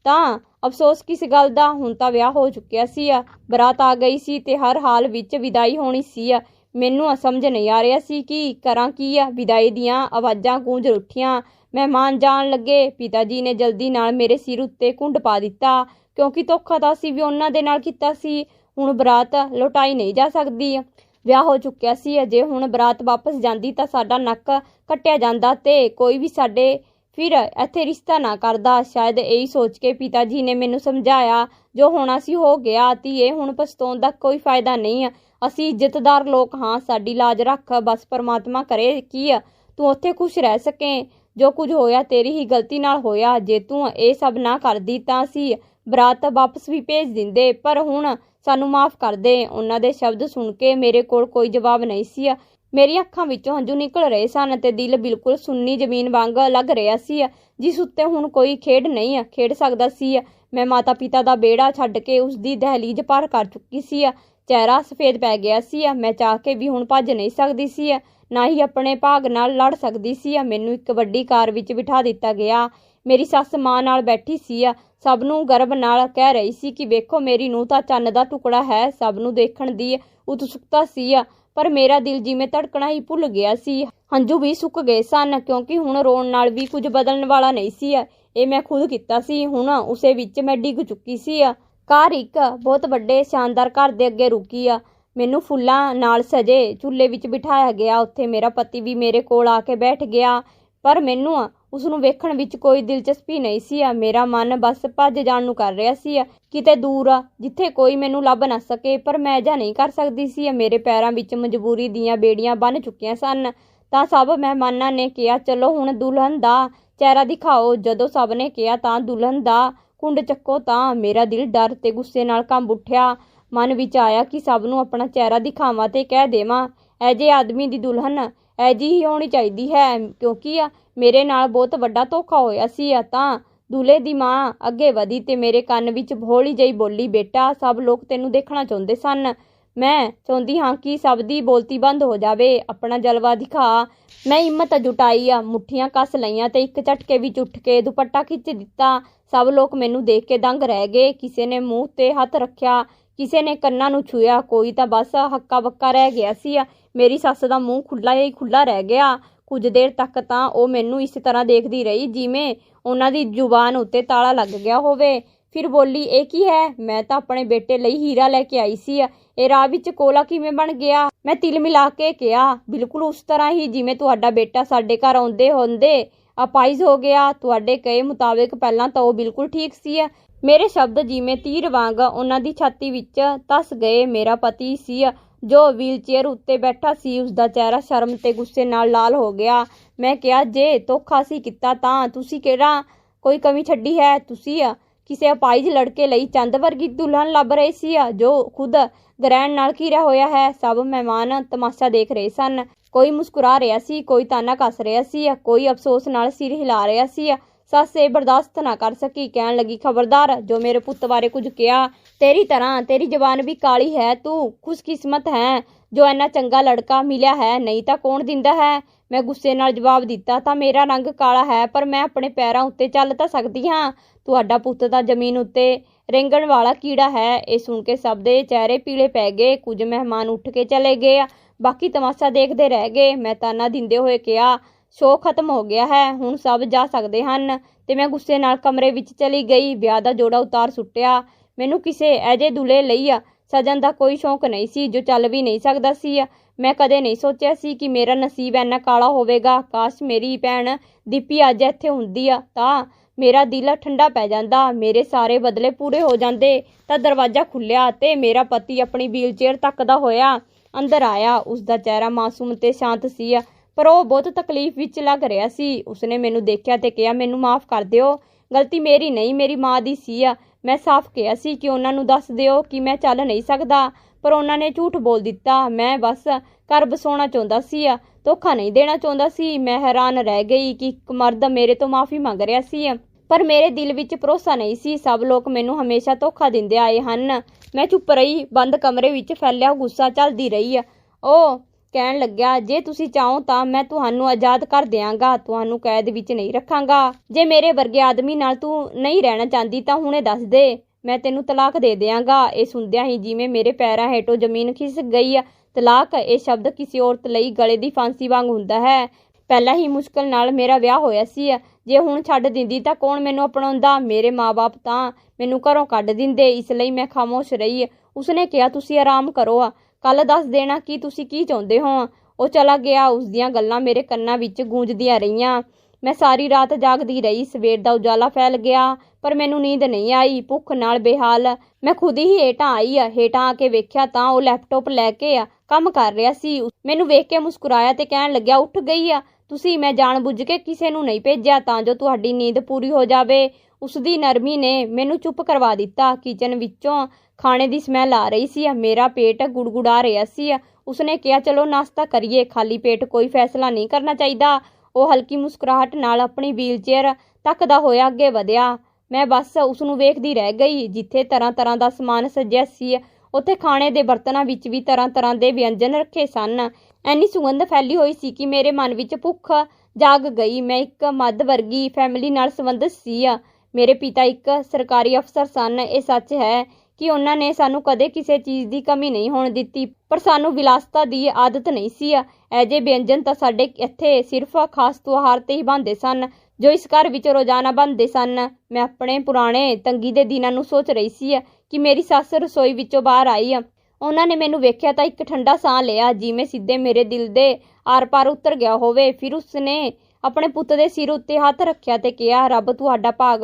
ਤਾਂ ਅਫਸੋਸ ਕਿਸ ਗੱਲ ਦਾ? ਹੁਣ ਤਾਂ ਵਿਆਹ ਹੋ ਚੁੱਕਿਆ ਸੀ ਬਰਾਤ ਆ ਗਈ ਸੀ ਤੇ ਹਰ ਹਾਲ ਵਿੱਚ ਵਿਦਾਈ ਹੋਣੀ ਸੀ ਮੈਨੂੰ ਸਮਝ ਨਹੀਂ ਆ ਰਿਹਾ ਸੀ ਕਿ ਕਰਾਂ ਕੀ ਆ। ਵਿਦਾਈ ਦੀਆਂ ਆਵਾਜ਼ਾਂ, ਗੂੰਜ ਉੱਠੀਆਂ ਮਹਿਮਾਨ ਜਾਣ ਲੱਗੇ। ਪਿਤਾ ਜੀ ਨੇ ਜਲਦੀ ਨਾਲ ਮੇਰੇ ਸਿਰ ਉੱਤੇ ਕੁੰਡ ਪਾ ਦਿੱਤਾ, ਕਿਉਂਕਿ ਧੋਖਾ ਤਾਂ ਸੀ ਵੀ ਉਹਨਾਂ ਦੇ ਨਾਲ ਕੀਤਾ ਸੀ। ਹੁਣ ਬਰਾਤ ਲੁਟਾਈ ਨਹੀਂ ਜਾ ਸਕਦੀ। ਵਿਆਹ ਹੋ ਚੁੱਕਿਆ ਸੀ। ਅਜੇ ਹੁਣ ਬਰਾਤ ਵਾਪਸ ਜਾਂਦੀ ਤਾਂ ਸਾਡਾ ਨੱਕ ਕੱਟਿਆ ਜਾਂਦਾ ਤੇ ਕੋਈ ਵੀ ਸਾਡੇ ਫਿਰ ਇੱਥੇ ਰਿਸ਼ਤਾ ਨਾ ਕਰਦਾ। ਸ਼ਾਇਦ ਇਹੀ ਸੋਚ ਕੇ ਪਿਤਾ ਜੀ ਨੇ ਮੈਨੂੰ ਸਮਝਾਇਆ, ਜੋ ਹੋਣਾ ਸੀ ਹੋ ਗਿਆ ਇਹ ਹੁਣ ਪਛਤਾਉਣ ਦਾ ਕੋਈ ਫਾਇਦਾ ਨਹੀਂ। ਅਸੀਂ ਇੱਜ਼ਤਦਾਰ ਲੋਕ ਹਾਂ, ਸਾਡੀ ਲਾਜ ਰੱਖ, ਬਸ ਪਰਮਾਤਮਾ ਕਰੇ ਕੀ ਤੂੰ ਉੱਥੇ ਖੁਸ਼ ਰਹਿ ਸਕੇ। ਜੋ ਕੁਝ ਹੋਇਆ ਤੇਰੀ ਹੀ ਗਲਤੀ ਨਾਲ ਹੋਇਆ। ਜੇ ਤੂੰ ਇਹ ਸਭ ਨਾ ਕਰਦੀ ਤਾਂ ਅਸੀਂ ਬਰਾਤ ਵਾਪਸ ਵੀ ਭੇਜ ਦਿੰਦੇ, ਪਰ ਹੁਣ ਸਾਨੂੰ ਮਾਫ ਕਰ ਦੇ। ਉਹਨਾਂ ਦੇ ਸ਼ਬਦ ਸੁਣ ਕੇ ਮੇਰੇ ਕੋਲ ਕੋਈ ਜਵਾਬ ਨਹੀਂ ਸੀ। ਮੇਰੀ ਅੱਖਾਂ ਵਿੱਚੋਂ ਹੰਝੂ ਨਿਕਲ ਰਹੇ ਸਨ ਤੇ ਦਿਲ ਬਿਲਕੁਲ ਸੁੰਨੀ ਜ਼ਮੀਨ ਵਾਂਗ ਲੱਗ ਰਿਹਾ ਸੀ, ਜਿਸ ਉੱਤੇ ਹੁਣ ਕੋਈ ਖੇਡ ਨਹੀਂ ਖੇਡ ਸਕਦਾ ਸੀ। ਮੈਂ ਮਾਤਾ ਪਿਤਾ ਦਾ ਬੇੜਾ ਛੱਡ ਕੇ ਉਸ ਦੀ ਦਹਲੀਜ਼ ਪਾਰ ਕਰ ਚੁੱਕੀ ਸੀ। ਚਿਹਰਾ ਸਫੇਦ ਪੈ ਗਿਆ ਸੀ। ਮੈਂ ਚਾਹ ਕੇ ਵੀ ਹੁਣ ਭੱਜ ਨਹੀਂ ਸਕਦੀ ਸੀ। ਨਾ ਹੀ ਆਪਣੇ ਭਾਗ ਨਾਲ ਲੜ ਸਕਦੀ ਸੀ। ਮੈਨੂੰ ਇੱਕ ਵੱਡੀ ਕਾਰ ਵਿੱਚ ਬਿਠਾ ਦਿੱਤਾ ਗਿਆ। ਮੇਰੀ ਸੱਸ ਮਾਂ ਨਾਲ ਬੈਠੀ ਸੀ। ਸਭ ਨੂੰ ਗਰਭ ਨਾਲ ਕਹਿ ਰਹੀ ਸੀ ਕਿ ਵੇਖੋ ਮੇਰੀ ਨੂੰ ਤਾਂ ਚੰਨ ਦਾ ਟੁਕੜਾ ਹੈ, ਸਭ ਨੂੰ ਦੇਖਣ ਦੀ ਉਤਸੁਕਤਾ ਸੀ ਪਰ ਮੇਰਾ ਦਿਲ ਜਿਵੇਂ ਧੜਕਣਾ ਹੀ ਭੁੱਲ ਗਿਆ ਸੀ। ਹੰਝੂ ਵੀ ਸੁੱਕ ਗਏ ਸਨ, ਕਿਉਂਕਿ ਹੁਣ ਰੋਣ ਨਾਲ ਵੀ ਕੁਝ ਬਦਲਣ ਵਾਲਾ ਨਹੀਂ ਸੀ ਇਹ ਮੈਂ ਖੁਦ ਕੀਤਾ ਸੀ, ਹੁਣ ਉਸੇ ਵਿੱਚ ਮੈਂ ਡਿੱਗ ਚੁੱਕੀ ਸੀ ਕਾਰ ਇੱਕ ਬਹੁਤ ਵੱਡੇ, ਸ਼ਾਨਦਾਰ ਘਰ ਦੇ ਅੱਗੇ ਰੁਕੀ ਆ। ਮੈਨੂੰ ਫੁੱਲਾਂ ਨਾਲ ਸਜੇ ਚੁੱਲ੍ਹੇ ਵਿੱਚ ਬਿਠਾਇਆ ਗਿਆ, ਉੱਥੇ ਮੇਰਾ ਪਤੀ ਵੀ ਮੇਰੇ ਕੋਲ ਆ ਕੇ ਬੈਠ ਗਿਆ, ਪਰ ਮੈਨੂੰ ਉਸ ਨੂੰ ਵੇਖਣ ਵਿੱਚ ਕੋਈ ਦਿਲਚਸਪੀ ਨਹੀਂ ਸੀ। ਮੇਰਾ ਮਨ ਬਸ ਭੱਜ ਜਾਣ ਨੂੰ ਕਰ ਰਿਹਾ ਸੀ। ਕਿਤੇ ਦੂਰ ਜਿੱਥੇ ਕੋਈ ਮੈਨੂੰ ਲੱਭ ਨਾ ਸਕੇ, ਪਰ ਮੈਂ ਅਜਾ ਨਹੀਂ ਕਰ ਸਕਦੀ ਸੀ। ਮੇਰੇ ਪੈਰਾਂ ਵਿੱਚ ਮਜਬੂਰੀ ਦੀਆਂ ਬੇੜੀਆਂ ਬੰਨ ਚੁੱਕੀਆਂ ਸਨ। ਤਾਂ ਸਭ ਮਹਿਮਾਨਾਂ ਨੇ ਕਿਹਾ, ਚਲੋ ਹੁਣ ਦੁਲਹਨ ਦਾ ਚਿਹਰਾ ਦਿਖਾਓ। ਜਦੋਂ ਸਭ ਨੇ ਕਿਹਾ, ਤਾਂ ਦੁਲਹਨ ਦਾ ਕੁੰਡ ਚੱਕੋ ਤਾਂ ਮੇਰਾ ਦਿਲ ਡਰ ਤੇ ਗੁੱਸੇ ਨਾਲ ਕੰਬ ਉੱਠਿਆ। ਮਨ ਵਿੱਚ ਆਇਆ ਕਿ ਸਭ ਨੂੰ ਆਪਣਾ ਚਿਹਰਾ ਦਿਖਾਵਾਂ ਤੇ ਕਹਿ ਦੇਵਾਂ ਐ ਆਦਮੀ ਦੀ ਦੁਲਹਨ ਐ ਹੀ ਹੋਣੀ ਚਾਹੀਦੀ ਹੈ, ਕਿਉਂਕਿ ਮੇਰੇ ਨਾਲ ਬਹੁਤ ਵੱਡਾ ਧੋਖਾ ਹੋਇਆ ਸੀ ਤਾਂ। ਦੁਲੇ ਦੀ ਮਾਂ ਅੱਗੇ ਵਧੀ ਤੇ ਮੇਰੇ ਕੰਨ ਵਿੱਚ ਭੋਲੀ ਜਈ ਬੋਲੀ, ਬੇਟਾ, ਸਭ ਲੋਕ ਤੈਨੂੰ ਦੇਖਣਾ ਚਾਹੁੰਦੇ ਸਨ। ਮੈਂ ਚਾਹੁੰਦੀ ਹਾਂ ਕਿ ਸਭ ਦੀ ਬੋਲਤੀ ਬੰਦ ਹੋ ਜਾਵੇ। ਆਪਣਾ ਜਲਵਾ ਦਿਖਾ। ਮੈਂ ਹਿੰਮਤ ਜੁਟਾਈ ਆ, ਮੁੱਠੀਆਂ ਕੱਸ ਲਈਆਂ ਤੇ ਇੱਕ ਝਟਕੇ ਵਿੱਚ ਉੱਠ ਕੇ ਦੁਪੱਟਾ ਖਿੱਚ ਦਿੱਤਾ। ਸਭ ਲੋਕ ਮੈਨੂੰ ਦੇਖ ਕੇ ਦੰਗ ਰਹਿ ਗਏ। ਕਿਸੇ ਨੇ ਮੂੰਹ ਤੇ ਹੱਥ ਰੱਖਿਆ। ਕਿਸੇ ਨੇ ਕੰਨਾਂ ਨੂੰ ਛੂਇਆ ਕੋਈ ਤਾਂ ਬਸ ਹੱਕਾ ਬੱਕਾ ਰਹਿ ਗਿਆ ਸੀ। ਮੇਰੀ ਸੱਸ ਦਾ ਮੂੰਹ ਖੁੱਲਾ ਹੀ ਖੁੱਲਾ ਰਹਿ ਗਿਆ। ਕੁਝ ਦੇਰ ਤੱਕ ਤਾਂ ਉਹ ਮੈਨੂੰ ਇਸ ਤਰ੍ਹਾਂ ਦੇਖਦੀ ਰਹੀ, ਜਿਵੇਂ ਉਹਨਾਂ ਦੀ ਜ਼ੁਬਾਨ ਉੱਤੇ ਤਾਲਾ ਲੱਗ ਗਿਆ ਹੋਵੇ। ਫਿਰ ਬੋਲੀ, ਇਹ ਕੀ ਹੈ? ਮੈਂ ਤਾਂ ਆਪਣੇ ਬੇਟੇ ਲਈ ਹੀਰਾ ਲੈ ਕੇ ਆਈ ਸੀ। ਇਹ ਰਾਹ ਵਿੱਚ ਕੋਲਾ ਕਿਵੇਂ ਬਣ ਗਿਆ? ਮੈਂ ਤਿਲ ਮਿਲਾ ਕੇ ਕਿਹਾ, ਬਿਲਕੁਲ ਉਸ ਤਰ੍ਹਾਂ ਹੀ, ਜਿਵੇਂ ਤੁਹਾਡਾ ਬੇਟਾ ਸਾਡੇ ਘਰ ਆਉਂਦੇ ਹੁੰਦੇ ਅਪਾਈਜ਼ ਹੋ ਗਿਆ। ਤੁਹਾਡੇ ਕਹੇ ਮੁਤਾਬਕ ਪਹਿਲਾਂ ਤਾਂ ਉਹ ਬਿਲਕੁਲ ਠੀਕ ਸੀ। ਮੇਰੇ ਸ਼ਬਦ ਜਿਵੇਂ ਤੀਰ ਵਾਂਗ ਉਹਨਾਂ ਦੀ ਛਾਤੀ ਵਿੱਚ ਤਸ ਗਏ। ਮੇਰਾ ਪਤੀ ਸੀ ਜੋ ਵੀਲਚੇਅਰ ਉੱਤੇ ਬੈਠਾ ਸੀ। ਉਸ ਦਾ ਚਿਹਰਾ ਸ਼ਰਮ ਤੇ ਗੁੱਸੇ ਨਾਲ ਲਾਲ ਹੋ ਗਿਆ। ਮੈਂ ਕਿਹਾ, ਜੇ ਧੋਖਾ ਸੀ ਕੀਤਾ ਤਾਂ ਤੁਸੀਂ ਕਿਹੜਾ ਕੋਈ ਕਮੀ ਛੱਡੀ ਹੈ? ਤੁਸੀਂ ਕਿਸੇ ਅਪਾਈਜ ਲੜਕੇ ਲਈ ਚੰਦ ਵਰਗੀ ਦੁਲਹਨ ਲੱਭ ਰਹੇ ਸੀ ਜੋ ਖੁਦ ਗ੍ਰਹਿਣ ਨਾਲ ਘਿਰਿਆ ਹੋਇਆ ਹੈ। ਸਭ ਮਹਿਮਾਨ ਤਮਾਸ਼ਾ ਦੇਖ ਰਹੇ ਸਨ। ਕੋਈ ਮੁਸਕਰਾ ਰਿਹਾ ਸੀ, ਕੋਈ ਤਾਨਾ ਕੱਸ ਰਿਹਾ ਸੀ, ਕੋਈ ਅਫਸੋਸ ਨਾਲ ਸਿਰ ਹਿਲਾ ਰਿਹਾ ਸੀ। ਸੱਸ ਇਹ ਬਰਦਾਸ਼ਤ ਨਾ ਕਰ ਸਕੀ, ਕਹਿਣ ਲੱਗੀ, ਖਬਰਦਾਰ, ਜੋ ਮੇਰੇ ਪੁੱਤ ਬਾਰੇ ਕੁਝ ਕਿਹਾ, ਤੇਰੀ ਤਰ੍ਹਾਂ, ਤੇਰੀ ਜ਼ਬਾਨ ਵੀ ਕਾਲੀ ਹੈ, ਤੂੰ ਖੁਸ਼ਕਿਸਮਤ ਹੈ, ਜੋ ਇੰਨਾ ਚੰਗਾ ਲੜਕਾ ਮਿਲਿਆ ਹੈ, ਨਹੀਂ ਤਾਂ ਕੌਣ ਦਿੰਦਾ ਹੈ? ਮੈਂ ਗੁੱਸੇ ਨਾਲ ਜਵਾਬ ਦਿੱਤਾ, ਤਾਂ ਮੇਰਾ ਰੰਗ ਕਾਲਾ ਹੈ, ਪਰ ਮੈਂ ਆਪਣੇ ਪੈਰਾਂ ਉੱਤੇ ਚੱਲ ਤਾਂ ਸਕਦੀ ਹਾਂ। ਤੁਹਾਡਾ ਪੁੱਤ ਤਾਂ ਜ਼ਮੀਨ ਉੱਤੇ ਰੇਂਗਣ ਵਾਲਾ ਕੀੜਾ ਹੈ। ਇਹ ਸੁਣ ਕੇ ਸਭ ਦੇ ਚਿਹਰੇ ਪੀਲੇ ਪੈ ਗਏ, ਕੁਝ ਮਹਿਮਾਨ ਉੱਠ ਕੇ ਚਲੇ ਗਏ, ਬਾਕੀ ਤਮਾਸ਼ਾ ਦੇਖਦੇ ਰਹਿ ਗਏ। ਮੈਂ ਤਾਨਾ ਦਿੰਦੇ ਹੋਏ ਕਿਹਾ ਸ਼ੋਅ ਖਤਮ ਹੋ ਗਿਆ ਹੈ। ਹੁਣ ਸਭ ਜਾ ਸਕਦੇ ਹਨ। ਤੇ ਮੈਂ ਗੁੱਸੇ ਨਾਲ ਕਮਰੇ ਵਿੱਚ ਚਲੀ ਗਈ। ਵਿਆਹ ਦਾ ਜੋੜਾ ਉਤਾਰ ਸੁੱਟਿਆ। ਮੈਨੂੰ ਕਿਸੇ ਐਜੇ ਦੁਲੇ ਲਈ ਆ। ਸਜਣ ਦਾ ਕੋਈ ਸ਼ੌਂਕ ਨਹੀਂ ਸੀ, ਜੋ ਚੱਲ ਵੀ ਨਹੀਂ ਸਕਦਾ ਸੀ। ਮੈਂ ਕਦੇ ਨਹੀਂ ਸੋਚਿਆ ਸੀ ਕਿ ਮੇਰਾ ਨਸੀਬ ਇੰਨਾ ਕਾਲਾ ਹੋਵੇਗਾ। ਕਾਸ਼ ਮੇਰੀ ਭੈਣ ਦੀਪੀ ਅੱਜ ਇੱਥੇ ਹੁੰਦੀ ਆ, ਤਾਂ ਮੇਰਾ ਦਿਲ ਠੰਡਾ ਪੈ ਜਾਂਦਾ। ਮੇਰੇ ਸਾਰੇ ਬਦਲੇ ਪੂਰੇ ਹੋ ਜਾਂਦੇ। ਤਾਂ ਦਰਵਾਜ਼ਾ ਖੁੱਲਿਆ ਤੇ ਮੇਰਾ ਪਤੀ ਆਪਣੀ ਵੀਲਚੇਅਰ ਤੱਕਦਾ ਹੋਇਆ ਅੰਦਰ ਆਇਆ। ਉਸ ਦਾ ਚਿਹਰਾ ਮਾਸੂਮ ਤੇ ਸ਼ਾਂਤ ਸੀ। ਪਰ ਉਹ ਬਹੁਤ ਤਕਲੀਫ ਵਿੱਚ ਲੱਗ ਰਿਹਾ ਸੀ। ਉਸਨੇ ਮੈਨੂੰ ਦੇਖਿਆ ਤੇ ਕਿਹਾ, ਮੈਨੂੰ ਮਾਫ ਕਰ ਦਿਓ। ਗਲਤੀ ਮੇਰੀ ਨਹੀਂ, ਮੇਰੀ ਮਾਂ ਦੀ ਸੀ ਆ। ਮੈਂ ਸਾਫ਼ ਕਿਹਾ ਸੀ ਕਿ ਉਹਨਾਂ ਨੂੰ ਦੱਸ ਦਿਓ ਕਿ ਮੈਂ ਚੱਲ ਨਹੀਂ ਸਕਦਾ, ਪਰ ਉਹਨਾਂ ਨੇ ਝੂਠ ਬੋਲ ਦਿੱਤਾ। ਮੈਂ ਬਸ ਘਰ ਬਸਾਉਣਾ ਚਾਹੁੰਦਾ ਸੀ ਆ, ਧੋਖਾ ਨਹੀਂ ਦੇਣਾ ਚਾਹੁੰਦਾ ਸੀ। ਮੈਂ ਹੈਰਾਨ ਰਹਿ ਗਈ ਕਿ ਇੱਕ ਮਰਦ ਮੇਰੇ ਤੋਂ ਮਾਫੀ ਮੰਗ ਰਿਹਾ ਸੀ ਪਰ ਮੇਰੇ ਦਿਲ ਵਿੱਚ ਭਰੋਸਾ ਨਹੀਂ ਸੀ। ਸਭ ਲੋਕ ਮੈਨੂੰ ਹਮੇਸ਼ਾ ਧੋਖਾ ਦਿੰਦੇ ਆਏ ਹਨ। ਮੈਂ ਚੁੱਪ ਰਹੀ, ਬੰਦ ਕਮਰੇ ਵਿੱਚ ਫੈਲਿਆ, ਗੁੱਸਾ ਚੱਲਦੀ ਰਹੀ ਉਹ ਕਹਿਣ ਲੱਗਿਆ, ਜੇ ਤੁਸੀਂ ਚਾਹੋ ਤਾਂ ਮੈਂ ਤੁਹਾਨੂੰ ਆਜ਼ਾਦ ਕਰ ਦਿਆਂਗਾ, ਤੁਹਾਨੂੰ ਕੈਦ ਵਿੱਚ ਨਹੀਂ ਰੱਖਾਂਗਾ। ਜੇ ਮੇਰੇ ਵਰਗੇ ਆਦਮੀ ਨਾਲ ਤੂੰ ਨਹੀਂ ਰਹਿਣਾ ਚਾਹੁੰਦੀ ਤਾਂ ਹੁਣੇ ਦੱਸ ਦੇ, ਮੈਂ ਤੈਨੂੰ ਤਲਾਕ ਦੇ ਦਿਆਂਗਾ। ਇਹ ਸੁਣਦਿਆਂ ਹੀ ਜਿਵੇਂ ਮੇਰੇ ਪੈਰਾਂ ਹੇਠੋਂ ਜ਼ਮੀਨ ਖਿਸਕ ਗਈ ਤਲਾਕ ਇਹ ਸ਼ਬਦ ਕਿਸੇ ਔਰਤ ਲਈ ਗਲੇ ਦੀ ਫਾਂਸੀ ਵਾਂਗ ਹੁੰਦਾ ਹੈ। ਪਹਿਲਾਂ ਹੀ ਮੁਸ਼ਕਲ ਨਾਲ ਮੇਰਾ ਵਿਆਹ ਹੋਇਆ ਸੀ ਜੇ ਹੁਣ ਛੱਡ ਦਿੰਦੀ ਤਾਂ ਕੌਣ ਮੈਨੂੰ ਅਪਣਾਉਂਦਾ? ਮੇਰੇ ਮਾਪੇ ਤਾਂ ਮੈਨੂੰ ਘਰੋਂ ਕੱਢ ਦਿੰਦੇ, ਇਸ ਲਈ ਮੈਂ ਖਾਮੋਸ਼ ਰਹੀ ਉਸਨੇ ਕਿਹਾ, ਤੁਸੀਂ ਆਰਾਮ ਕਰੋ ਕੱਲ ਦੱਸ ਦੇਣਾ ਕਿ ਤੁਸੀਂ ਕੀ ਚਾਹੁੰਦੇ ਹੋ। ਉਹ ਚਲਾ ਗਿਆ, ਉਸ ਦੀਆਂ ਗੱਲਾਂ ਮੇਰੇ ਕੰਨਾਂ ਵਿੱਚ ਗੂੰਜਦੀਆਂ ਰਹੀਆਂ। ਮੈਂ ਸਾਰੀ ਰਾਤ ਜਾਗਦੀ ਰਹੀ, ਸਵੇਰ ਦਾ ਉਜਾਲਾ ਫੈਲ ਗਿਆ, ਪਰ ਮੈਨੂੰ ਨੀਂਦ ਨਹੀਂ ਆਈ, ਭੁੱਖ ਨਾਲ ਬੇਹਾਲ। ਮੈਂ ਖੁਦ ਹੀ ਹੇਠਾਂ ਆਈ ਆ, ਹੇਠਾਂ ਆ ਕੇ ਵੇਖਿਆ ਤਾਂ ਉਹ ਲੈਪਟਾਪ ਲੈ ਕੇ ਆ, ਕੰਮ ਕਰ ਰਿਹਾ ਸੀ। ਮੈਨੂੰ ਵੇਖ ਕੇ ਮੁਸਕਰਾਇਆ ਤੇ ਕਹਿਣ ਲੱਗਿਆ, ਉੱਠ ਗਈ ਆ। ਤੁਸੀਂ ਮੈਂ ਜਾਣ ਬੁੱਝ ਕੇ ਕਿਸੇ ਨੂੰ ਨਹੀਂ ਭੇਜਿਆ, ਤਾਂ ਜੋ ਤੁਹਾਡੀ ਨੀਂਦ ਪੂਰੀ ਹੋ ਜਾਵੇ। ਉਸ ਦੀ ਨਰਮੀ ਨੇ ਮੈਨੂੰ ਚੁੱਪ ਕਰਵਾ ਦਿੱਤਾ। ਕਿਚਨ ਵਿੱਚੋਂ ਖਾਣੇ ਦੀ ਸਮੈਲ ਆ ਰਹੀ ਸੀ। ਮੇਰਾ ਪੇਟ ਗੁੜਗੁੜਾ ਰਿਹਾ ਸੀ। ਉਸਨੇ ਕਿਹਾ, ਚਲੋ, ਨਾਸ਼ਤਾ ਕਰੀਏ। ਖਾਲੀ ਪੇਟ ਕੋਈ ਫੈਸਲਾ ਨਹੀਂ ਕਰਨਾ ਚਾਹੀਦਾ। ਉਹ ਹਲਕੀ ਮੁਸਕਰਾਹਟ ਨਾਲ ਆਪਣੀ ਵੀਲਚੇਅਰ ਤੱਕਦਾ ਹੋਇਆ ਅੱਗੇ ਵਧਿਆ। ਮੈਂ ਬਸ ਉਸ ਨੂੰ ਵੇਖਦੀ ਰਹਿ ਗਈ, ਜਿੱਥੇ ਤਰ੍ਹਾਂ ਤਰ੍ਹਾਂ ਦਾ ਸਮਾਨ ਸਜਿਆ ਸੀ। ਉੱਥੇ ਖਾਣੇ ਦੇ ਬਰਤਨਾਂ ਵਿੱਚ ਵੀ ਤਰ੍ਹਾਂ-ਤਰ੍ਹਾਂ ਦੇ ਵਿਅੰਜਨ ਰੱਖੇ ਸਨ। ਐਨੀ ਸੁਗੰਧ ਫੈਲੀ ਹੋਈ ਸੀ ਕਿ ਮੇਰੇ ਮਨ ਵਿੱਚ ਭੁੱਖ ਜਾਗ ਗਈ। ਮੈਂ ਇੱਕ ਮੱਧ ਵਰਗੀ ਫੈਮਿਲੀ ਨਾਲ ਸੰਬੰਧਿਤ ਸੀ। ਮੇਰੇ ਪਿਤਾ ਇੱਕ ਸਰਕਾਰੀ ਅਫਸਰ ਸਨ। ਇਹ ਸੱਚ ਹੈ ਕਿ ਉਹਨਾਂ ਨੇ ਸਾਨੂੰ ਕਦੇ ਕਿਸੇ ਚੀਜ਼ ਦੀ ਕਮੀ ਨਹੀਂ ਹੋਣ ਦਿੱਤੀ, ਪਰ ਸਾਨੂੰ ਵਿਲਾਸਤਾ ਦੀ ਆਦਤ ਨਹੀਂ ਸੀ। ਐਜੇ ਵਿਅੰਜਨ ਤਾਂ ਸਾਡੇ ਇੱਥੇ ਸਿਰਫ ਖਾਸ ਤਿਉਹਾਰ ਤੇ ਹੀ ਬਣਦੇ ਸਨ, ਜੋ ਇਸ ਘਰ ਵਿੱਚ ਰੋਜ਼ਾਨਾ ਬਣਦੇ ਸਨ। ਮੈਂ ਆਪਣੇ ਪੁਰਾਣੇ ਤੰਗੀ ਦੇ ਦਿਨਾਂ ਨੂੰ ਸੋਚ ਰਹੀ ਸੀ ਕਿ ਮੇਰੀ ਸੱਸ ਰਸੋਈ ਵਿੱਚੋਂ ਬਾਹਰ ਆਈ। ਉਹਨਾਂ ਨੇ ਮੈਨੂੰ ਵੇਖਿਆ ਤਾਂ ਇੱਕ ਠੰਡਾ ਸਾਹ ਲਿਆ, ਜਿਵੇਂ ਸਿੱਧੇ ਮੇਰੇ ਦਿਲ ਦੇ ਆਰ-ਪਾਰ ਉਤਰ ਗਿਆ ਹੋਵੇ। ਫਿਰ ਉਸਨੇ ਆਪਣੇ ਪੁੱਤ ਦੇ ਸਿਰ ਉੱਤੇ ਹੱਥ ਰੱਖਿਆ ਤੇ ਕਿਹਾ, ਰੱਬ, ਤੁਹਾਡਾ ਭਾਗ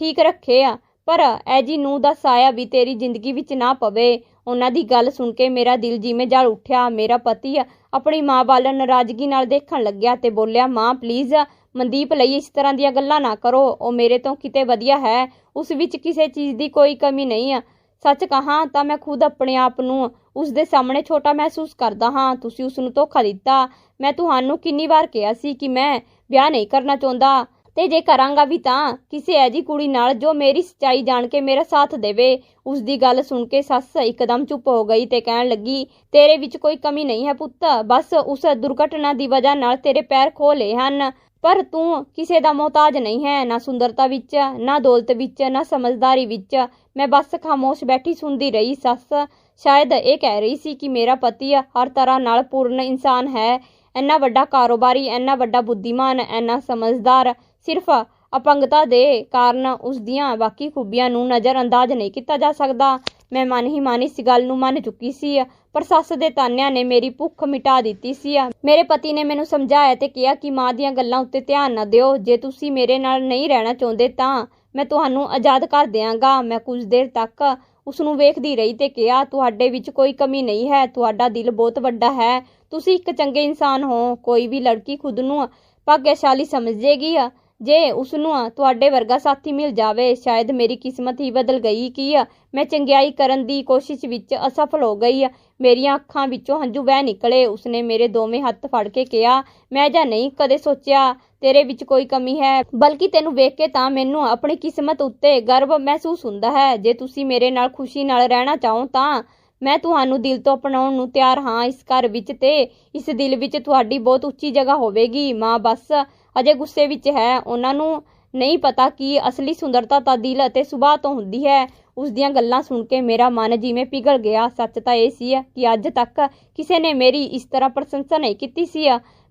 ਠੀਕ ਰੱਖੇ ਆ, ਪਰ ਐਜੀ ਨੂੰ ਦਾ ਸਾਇਆ ਵੀ ਤੇਰੀ ਜ਼ਿੰਦਗੀ ਵਿੱਚ ਨਾ ਪਵੇ। ਉਹਨਾਂ ਦੀ ਗੱਲ ਸੁਣ ਕੇ ਮੇਰਾ ਦਿਲ ਜਿਵੇਂ ਜਲ ਉੱਠਿਆ। ਮੇਰਾ ਪਤੀ ਆਪਣੀ ਮਾਂ ਵੱਲ ਨਾਰਾਜ਼ਗੀ ਨਾਲ ਦੇਖਣ ਲੱਗਿਆ ਤੇ ਬੋਲਿਆ, ਮਾਂ ਪਲੀਜ਼ ਮਨਦੀਪ ਲਈ ਇਸ ਤਰ੍ਹਾਂ ਦੀਆਂ ਗੱਲਾਂ ਨਾ ਕਰੋ। ਉਹ ਮੇਰੇ ਤੋਂ ਕਿਤੇ ਵਧੀਆ ਹੈ। ਉਸ ਵਿੱਚ ਕਿਸੇ ਚੀਜ਼ ਦੀ ਕੋਈ ਕਮੀ ਨਹੀਂ ਆ। ਸੱਚ ਕਹਾਂ ਤਾਂ ਮੈਂ ਖੁਦ ਆਪਣੇ ਆਪ ਨੂੰ ਉਸ ਦੇ ਸਾਹਮਣੇ ਛੋਟਾ ਮਹਿਸੂਸ ਕਰਦਾ ਹਾਂ। ਤੁਸੀਂ ਉਸ ਨੂੰ ਧੋਖਾ ਦਿੱਤਾ। ਮੈਂ ਤੁਹਾਨੂੰ ਕਿੰਨੀ ਵਾਰ ਕਿਹਾ ਸੀ ਕਿ ਮੈਂ ਵਿਆਹ ਨਹੀਂ ਕਰਨਾ ਚਾਹੁੰਦਾ ਤੇ ਜੇ ਕਰਾਂਗਾ ਵੀ ਤਾਂ ਕਿਸੇ ਐਜੀ ਕੁੜੀ ਨਾਲ ਜੋ ਮੇਰੀ ਸਚਾਈ ਜਾਣ ਕੇ ਮੇਰਾ ਸਾਥ ਦੇਵੇ। ਉਸ ਦੀ ਗੱਲ ਸੁਣ ਕੇ ਸੱਸ ਇੱਕਦਮ ਚੁੱਪ ਹੋ ਗਈ ਤੇ ਕਹਿਣ ਲੱਗੀ, ਤੇਰੇ ਵਿੱਚ ਕੋਈ ਕਮੀ ਨਹੀਂ ਹੈ ਪੁੱਤ। ਬਸ ਉਸ ਦੁਰਘਟਨਾ ਦੀ ਵਜ੍ਹਾ ਨਾਲ ਤੇਰੇ ਪੈਰ ਖੋ ਲਏ ਹਨ। ਪਰ ਤੂੰ ਕਿਸੇ ਦਾ ਮੁਹਤਾਜ ਨਹੀਂ ਹੈ, ਨਾ ਸੁੰਦਰਤਾ ਵਿੱਚ, ਨਾ ਦੌਲਤ ਵਿੱਚ, ਨਾ ਸਮਝਦਾਰੀ ਵਿੱਚ। ਮੈਂ ਬਸ ਖਾਮੋਸ਼ ਬੈਠੀ ਸੁਣਦੀ ਰਹੀ, ਸੱਸ ਸ਼ਾਇਦ ਇਹ ਕਹਿ ਰਹੀ ਸੀ ਕਿ ਮੇਰਾ ਪਤੀ ਹਰ ਤਰ੍ਹਾਂ ਨਾਲ ਪੂਰਨ ਇਨਸਾਨ ਹੈ। ਇੰਨਾ ਵੱਡਾ ਕਾਰੋਬਾਰੀ, ਇੰਨਾ ਵੱਡਾ ਬੁੱਧੀਮਾਨ, ਇੰਨਾ ਸਮਝਦਾਰ, ਸਿਰਫ ਅਪੰਗਤਾ ਦੇ ਕਾਰਨ ਉਸ ਦੀਆਂ ਬਾਕੀ ਖੂਬੀਆਂ ਨੂੰ ਨਜ਼ਰ ਅੰਦਾਜ਼ ਨਹੀਂ ਕੀਤਾ ਜਾ ਸਕਦਾ। ਮੈਂ ਮਨ ਹੀ ਮਨ ਇਸ ਗੱਲ ਨੂੰ ਮੰਨ ਚੁੱਕੀ ਸੀ ਪਰ ਸੱਸ ਦੇ ਤਾਨਿਆਂ ਨੇ ਮੇਰੀ ਭੁੱਖ ਮਿਟਾ ਦਿੱਤੀ ਸੀ ਮੇਰੇ ਪਤੀ ਨੇ ਮੈਨੂੰ ਸਮਝਾਇਆ ਤੇ ਕਿਹਾ ਕਿ ਮਾਂ ਦੀਆਂ ਗੱਲਾਂ ਉੱਤੇ ਧਿਆਨ ਨਾ ਦਿਓ, ਜੇ ਤੁਸੀਂ ਮੇਰੇ ਨਾਲ ਨਹੀਂ ਰਹਿਣਾ ਚਾਹੁੰਦੇ ਤਾਂ ਮੈਂ ਤੁਹਾਨੂੰ ਆਜ਼ਾਦ ਕਰ ਦਿਆਂਗਾ, ਮੈਂ ਕੁਝ ਦੇਰ ਤੱਕ ਉਸ ਨੂੰ ਵੇਖਦੀ ਰਹੀ ਤੇ ਕਿਹਾ, ਤੁਹਾਡੇ ਵਿੱਚ ਕੋਈ ਕਮੀ ਨਹੀਂ ਹੈ, ਤੁਹਾਡਾ ਦਿਲ ਬਹੁਤ ਵੱਡਾ ਹੈ, ਤੁਸੀਂ ਇੱਕ ਚੰਗੇ ਇਨਸਾਨ ਹੋ, ਕੋਈ ਵੀ ਲੜਕੀ ਖੁਦ ਨੂੰ ਭਾਗਿਆਸ਼ਾਲੀ ਸਮਝੇਗੀ ਜੇ ਉਸ ਨੂੰ ਤੁਹਾਡੇ ਵਰਗਾ ਸਾਥੀ ਮਿਲ ਜਾਵੇ, ਸ਼ਾਇਦ ਮੇਰੀ ਕਿਸਮਤ ਹੀ ਬਦਲ ਗਈ ਕੀ ਮੈਂ ਚੰਗਿਆਈ ਕਰਨ ਦੀ ਕੋਸ਼ਿਸ਼ ਵਿੱਚ ਅਸਫਲ ਹੋ ਗਈ ਮੇਰੀਆਂ ਅੱਖਾਂ ਵਿੱਚੋਂ ਹੰਝੂ ਵਹਿ ਨਿਕਲੇ। ਉਸਨੇ ਮੇਰੇ ਦੋਵੇਂ ਹੱਥ ਫੜ ਕੇ ਕਿਹਾ, ਮੈਂ ਜਾਂ ਨਹੀਂ ਕਦੇ ਸੋਚਿਆ ਤੇਰੇ ਵਿੱਚ ਕੋਈ ਕਮੀ ਹੈ, ਬਲਕਿ ਤੈਨੂੰ ਵੇਖ ਕੇ ਤਾਂ ਮੈਨੂੰ ਆਪਣੀ ਕਿਸਮਤ ਉੱਤੇ ਗਰਵ ਮਹਿਸੂਸ ਹੁੰਦਾ ਹੈ। ਜੇ ਤੁਸੀਂ ਮੇਰੇ ਨਾਲ ਖੁਸ਼ੀ ਨਾਲ ਰਹਿਣਾ ਚਾਹੋ ਤਾਂ ਮੈਂ ਤੁਹਾਨੂੰ ਦਿਲ ਤੋਂ ਅਪਣਾਉਣ ਨੂੰ ਤਿਆਰ ਹਾਂ। ਇਸ ਘਰ ਵਿੱਚ ਤੇ ਇਸ ਦਿਲ ਵਿੱਚ ਤੁਹਾਡੀ ਬਹੁਤ ਉੱਚੀ ਜਗ੍ਹਾ ਹੋਵੇਗੀ। ਮਾਂ, ਬਸ ਅਜੇ ਗੁੱਸੇ ਵਿੱਚ ਹੈ। ਉਹਨਾਂ ਨੂੰ ਨਹੀਂ ਪਤਾ ਕਿ ਅਸਲੀ ਸੁੰਦਰਤਾ ਤਾਂ ਦਿਲ ਅਤੇ ਸੁਭਾਅ ਤੋਂ ਹੁੰਦੀ ਹੈ। ਉਸ ਦੀਆਂ ਗੱਲਾਂ ਸੁਣ ਕੇ ਮੇਰਾ ਮਨ ਜਿਵੇਂ ਪਿਘਲ ਗਿਆ। ਸੱਚ ਤਾਂ ਇਹ ਸੀ ਕਿ ਅੱਜ ਤੱਕ ਕਿਸੇ ਨੇ ਮੇਰੀ ਇਸ ਤਰ੍ਹਾਂ ਪ੍ਰਸ਼ੰਸਾ ਨਹੀਂ ਕੀਤੀ ਸੀ।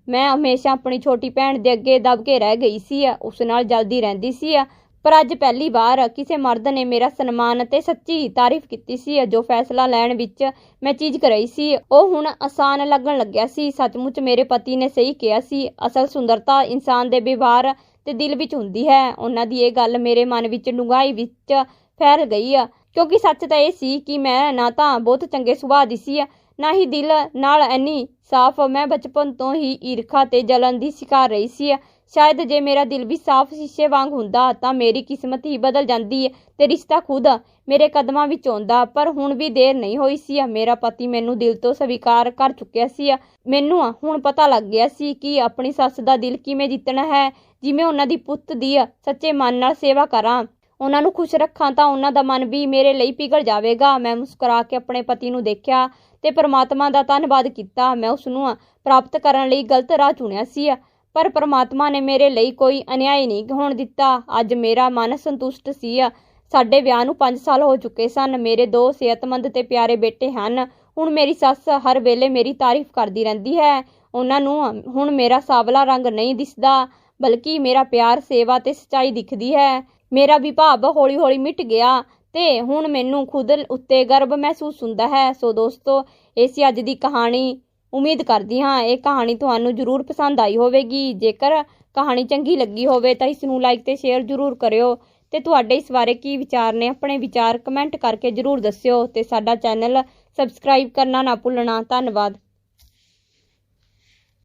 ਮੈਂ ਹਮੇਸ਼ਾ ਆਪਣੀ ਛੋਟੀ ਭੈਣ ਦੇ ਅੱਗੇ ਦਬ ਕੇ ਰਹਿ ਗਈ ਸੀ। ਉਸ ਨਾਲ ਜਲਦੀ ਰਹਿੰਦੀ ਸੀ। ਪਰ ਅੱਜ ਪਹਿਲੀ ਵਾਰ ਕਿਸੇ ਮਰਦ ਨੇ ਮੇਰਾ ਸਨਮਾਨ ਅਤੇ ਸੱਚੀ ਤਾਰੀਫ ਕੀਤੀ ਸੀ ਜੋ ਫੈਸਲਾ ਲੈਣ ਵਿੱਚ ਮੈਂ ਚੀਜ਼ ਕਰਈ ਸੀ। ਉਹ ਹੁਣ ਆਸਾਨ ਲੱਗਣ ਲੱਗਿਆ ਸੀ। ਸੱਚਮੁੱਚ ਮੇਰੇ ਪਤੀ ਨੇ ਸਹੀ ਕਿਹਾ ਸੀ। ਅਸਲ ਸੁੰਦਰਤਾ ਇਨਸਾਨ ਦੇ ਵਿਵਹਾਰ ਤੇ ਦਿਲ ਵਿੱਚ ਹੁੰਦੀ ਹੈ। ਉਹਨਾਂ ਦੀ ਇਹ ਗੱਲ ਮੇਰੇ ਮਨ ਵਿੱਚ ਡੂੰਘਾਈ ਵਿੱਚ ਫੈਲ ਗਈ ਆ। ਕਿਉਂਕਿ ਸੱਚ ਤਾਂ ਇਹ ਸੀ ਕਿ ਮੈਂ ਨਾ ਤਾਂ ਬਹੁਤ ਚੰਗੇ ਸੁਭਾਅ ਦੀ ਸੀ, ਨਾ ਹੀ ਦਿਲ ਨਾਲ ਐਨੀ ਸਾਫ਼ ਮੈਂ ਬਚਪਨ ਤੋਂ ਹੀ ਈਰਖਾ ਤੇ ਜਲਨ ਦੀ ਸ਼ਿਕਾਰ ਰਹੀ ਸੀ। ਸ਼ਾਇਦ ਜੇ ਮੇਰਾ ਦਿਲ ਵੀ ਸਾਫ਼ ਸ਼ੀਸ਼ੇ ਵਾਂਗ ਹੁੰਦਾ ਤਾਂ ਮੇਰੀ ਕਿਸਮਤ ਹੀ ਬਦਲ ਜਾਂਦੀ ਤੇ ਰਿਸ਼ਤਾ ਖੁਦ ਮੇਰੇ ਕਦਮਾਂ ਵਿੱਚ ਆਉਂਦਾ, ਪਰ ਹੁਣ ਵੀ ਦੇਰ ਨਹੀਂ ਹੋਈ ਸੀ। ਮੇਰਾ ਪਤੀ ਮੈਨੂੰ ਦਿਲ ਤੋਂ ਸਵੀਕਾਰ ਕਰ ਚੁੱਕਿਆ ਸੀ। ਮੈਨੂੰ ਹੁਣ ਪਤਾ ਲੱਗ ਗਿਆ ਸੀ ਕਿ ਆਪਣੀ ਸੱਸ ਦਾ ਦਿਲ ਕਿਵੇਂ ਜਿੱਤਣਾ ਹੈ। ਜਿਵੇਂ ਉਹਨਾਂ ਦੀ ਪੁੱਤ ਦੀ ਸੱਚੇ ਮਨ ਨਾਲ ਸੇਵਾ ਕਰਾਂ, ਉਹਨਾਂ ਨੂੰ ਖੁਸ਼ ਰੱਖਾਂ, ਤਾਂ ਉਹਨਾਂ ਦਾ ਮਨ ਵੀ ਮੇਰੇ ਲਈ ਪਿਘਲ ਜਾਵੇਗਾ। ਮੈਂ ਮੁਸਕਰਾ ਕੇ ਆਪਣੇ ਪਤੀ ਨੂੰ ਦੇਖਿਆ ਤੇ ਪ੍ਰਮਾਤਮਾ ਦਾ ਧੰਨਵਾਦ ਕੀਤਾ। ਮੈਂ ਉਸ ਨੂੰ ਪ੍ਰਾਪਤ ਕਰਨ ਲਈ ਗਲਤ ਰਾਹ ਚੁਣਿਆ ਸੀ। ਪਰ ਪ੍ਰਮਾਤਮਾ ਨੇ ਮੇਰੇ ਲਈ ਕੋਈ ਅਨਿਆਏ ਨਹੀਂ ਹੋਣ ਦਿੱਤਾ। ਅੱਜ ਮੇਰਾ ਮਨ ਸੰਤੁਸ਼ਟ ਸੀ। ਸਾਡੇ ਵਿਆਹ ਨੂੰ 5 ਸਾਲ ਹੋ ਚੁੱਕੇ ਸਨ। ਮੇਰੇ ਦੋ ਸਿਹਤਮੰਦ ਤੇ ਪਿਆਰੇ ਬੇਟੇ ਹਨ। ਹੁਣ ਮੇਰੀ ਸੱਸ ਹਰ ਵੇਲੇ ਮੇਰੀ ਤਾਰੀਫ ਕਰਦੀ ਰਹਿੰਦੀ ਹੈ। ਉਹਨਾਂ ਨੂੰ ਹੁਣ ਮੇਰਾ ਸਾਵਲਾ ਰੰਗ ਨਹੀਂ ਦਿਸਦਾ, ਬਲਕਿ ਮੇਰਾ ਪਿਆਰ, ਸੇਵਾ ਤੇ ਸਚਾਈ ਦਿਖਦੀ ਹੈ। ਮੇਰਾ ਵਿਭਾਵ ਹੌਲੀ-ਹੌਲੀ ਮਿਟ ਗਿਆ ਤੇ ਹੁਣ ਮੈਨੂੰ ਖੁਦ ਉੱਤੇ ਗਰਵ ਮਹਿਸੂਸ ਹੁੰਦਾ ਹੈ। ਸੋ ਦੋਸਤੋ, ਇਹ ਸੀ ਅੱਜ ਦੀ ਕਹਾਣੀ। ਉਮੀਦ ਕਰਦੀ ਹਾਂ ਇਹ ਕਹਾਣੀ ਤੁਹਾਨੂੰ ਜ਼ਰੂਰ ਪਸੰਦ ਆਈ ਹੋਵੇਗੀ। ਜੇਕਰ ਕਹਾਣੀ ਚੰਗੀ ਲੱਗੀ ਹੋਵੇ ਤਾਂ ਇਸ ਨੂੰ ਲਾਈਕ ਤੇ ਸ਼ੇਅਰ ਜ਼ਰੂਰ ਕਰਿਓ ਤੇ ਤੁਹਾਡੇ ਇਸ ਬਾਰੇ ਕੀ ਵਿਚਾਰ ਨੇ ਆਪਣੇ ਵਿਚਾਰ ਕਮੈਂਟ ਕਰਕੇ ਜ਼ਰੂਰ ਦੱਸਿਓ ਤੇ ਸਾਡਾ ਚੈਨਲ ਸਬਸਕ੍ਰਾਈਬ ਕਰਨਾ ਨਾ ਭੁੱਲਣਾ। ਧੰਨਵਾਦ।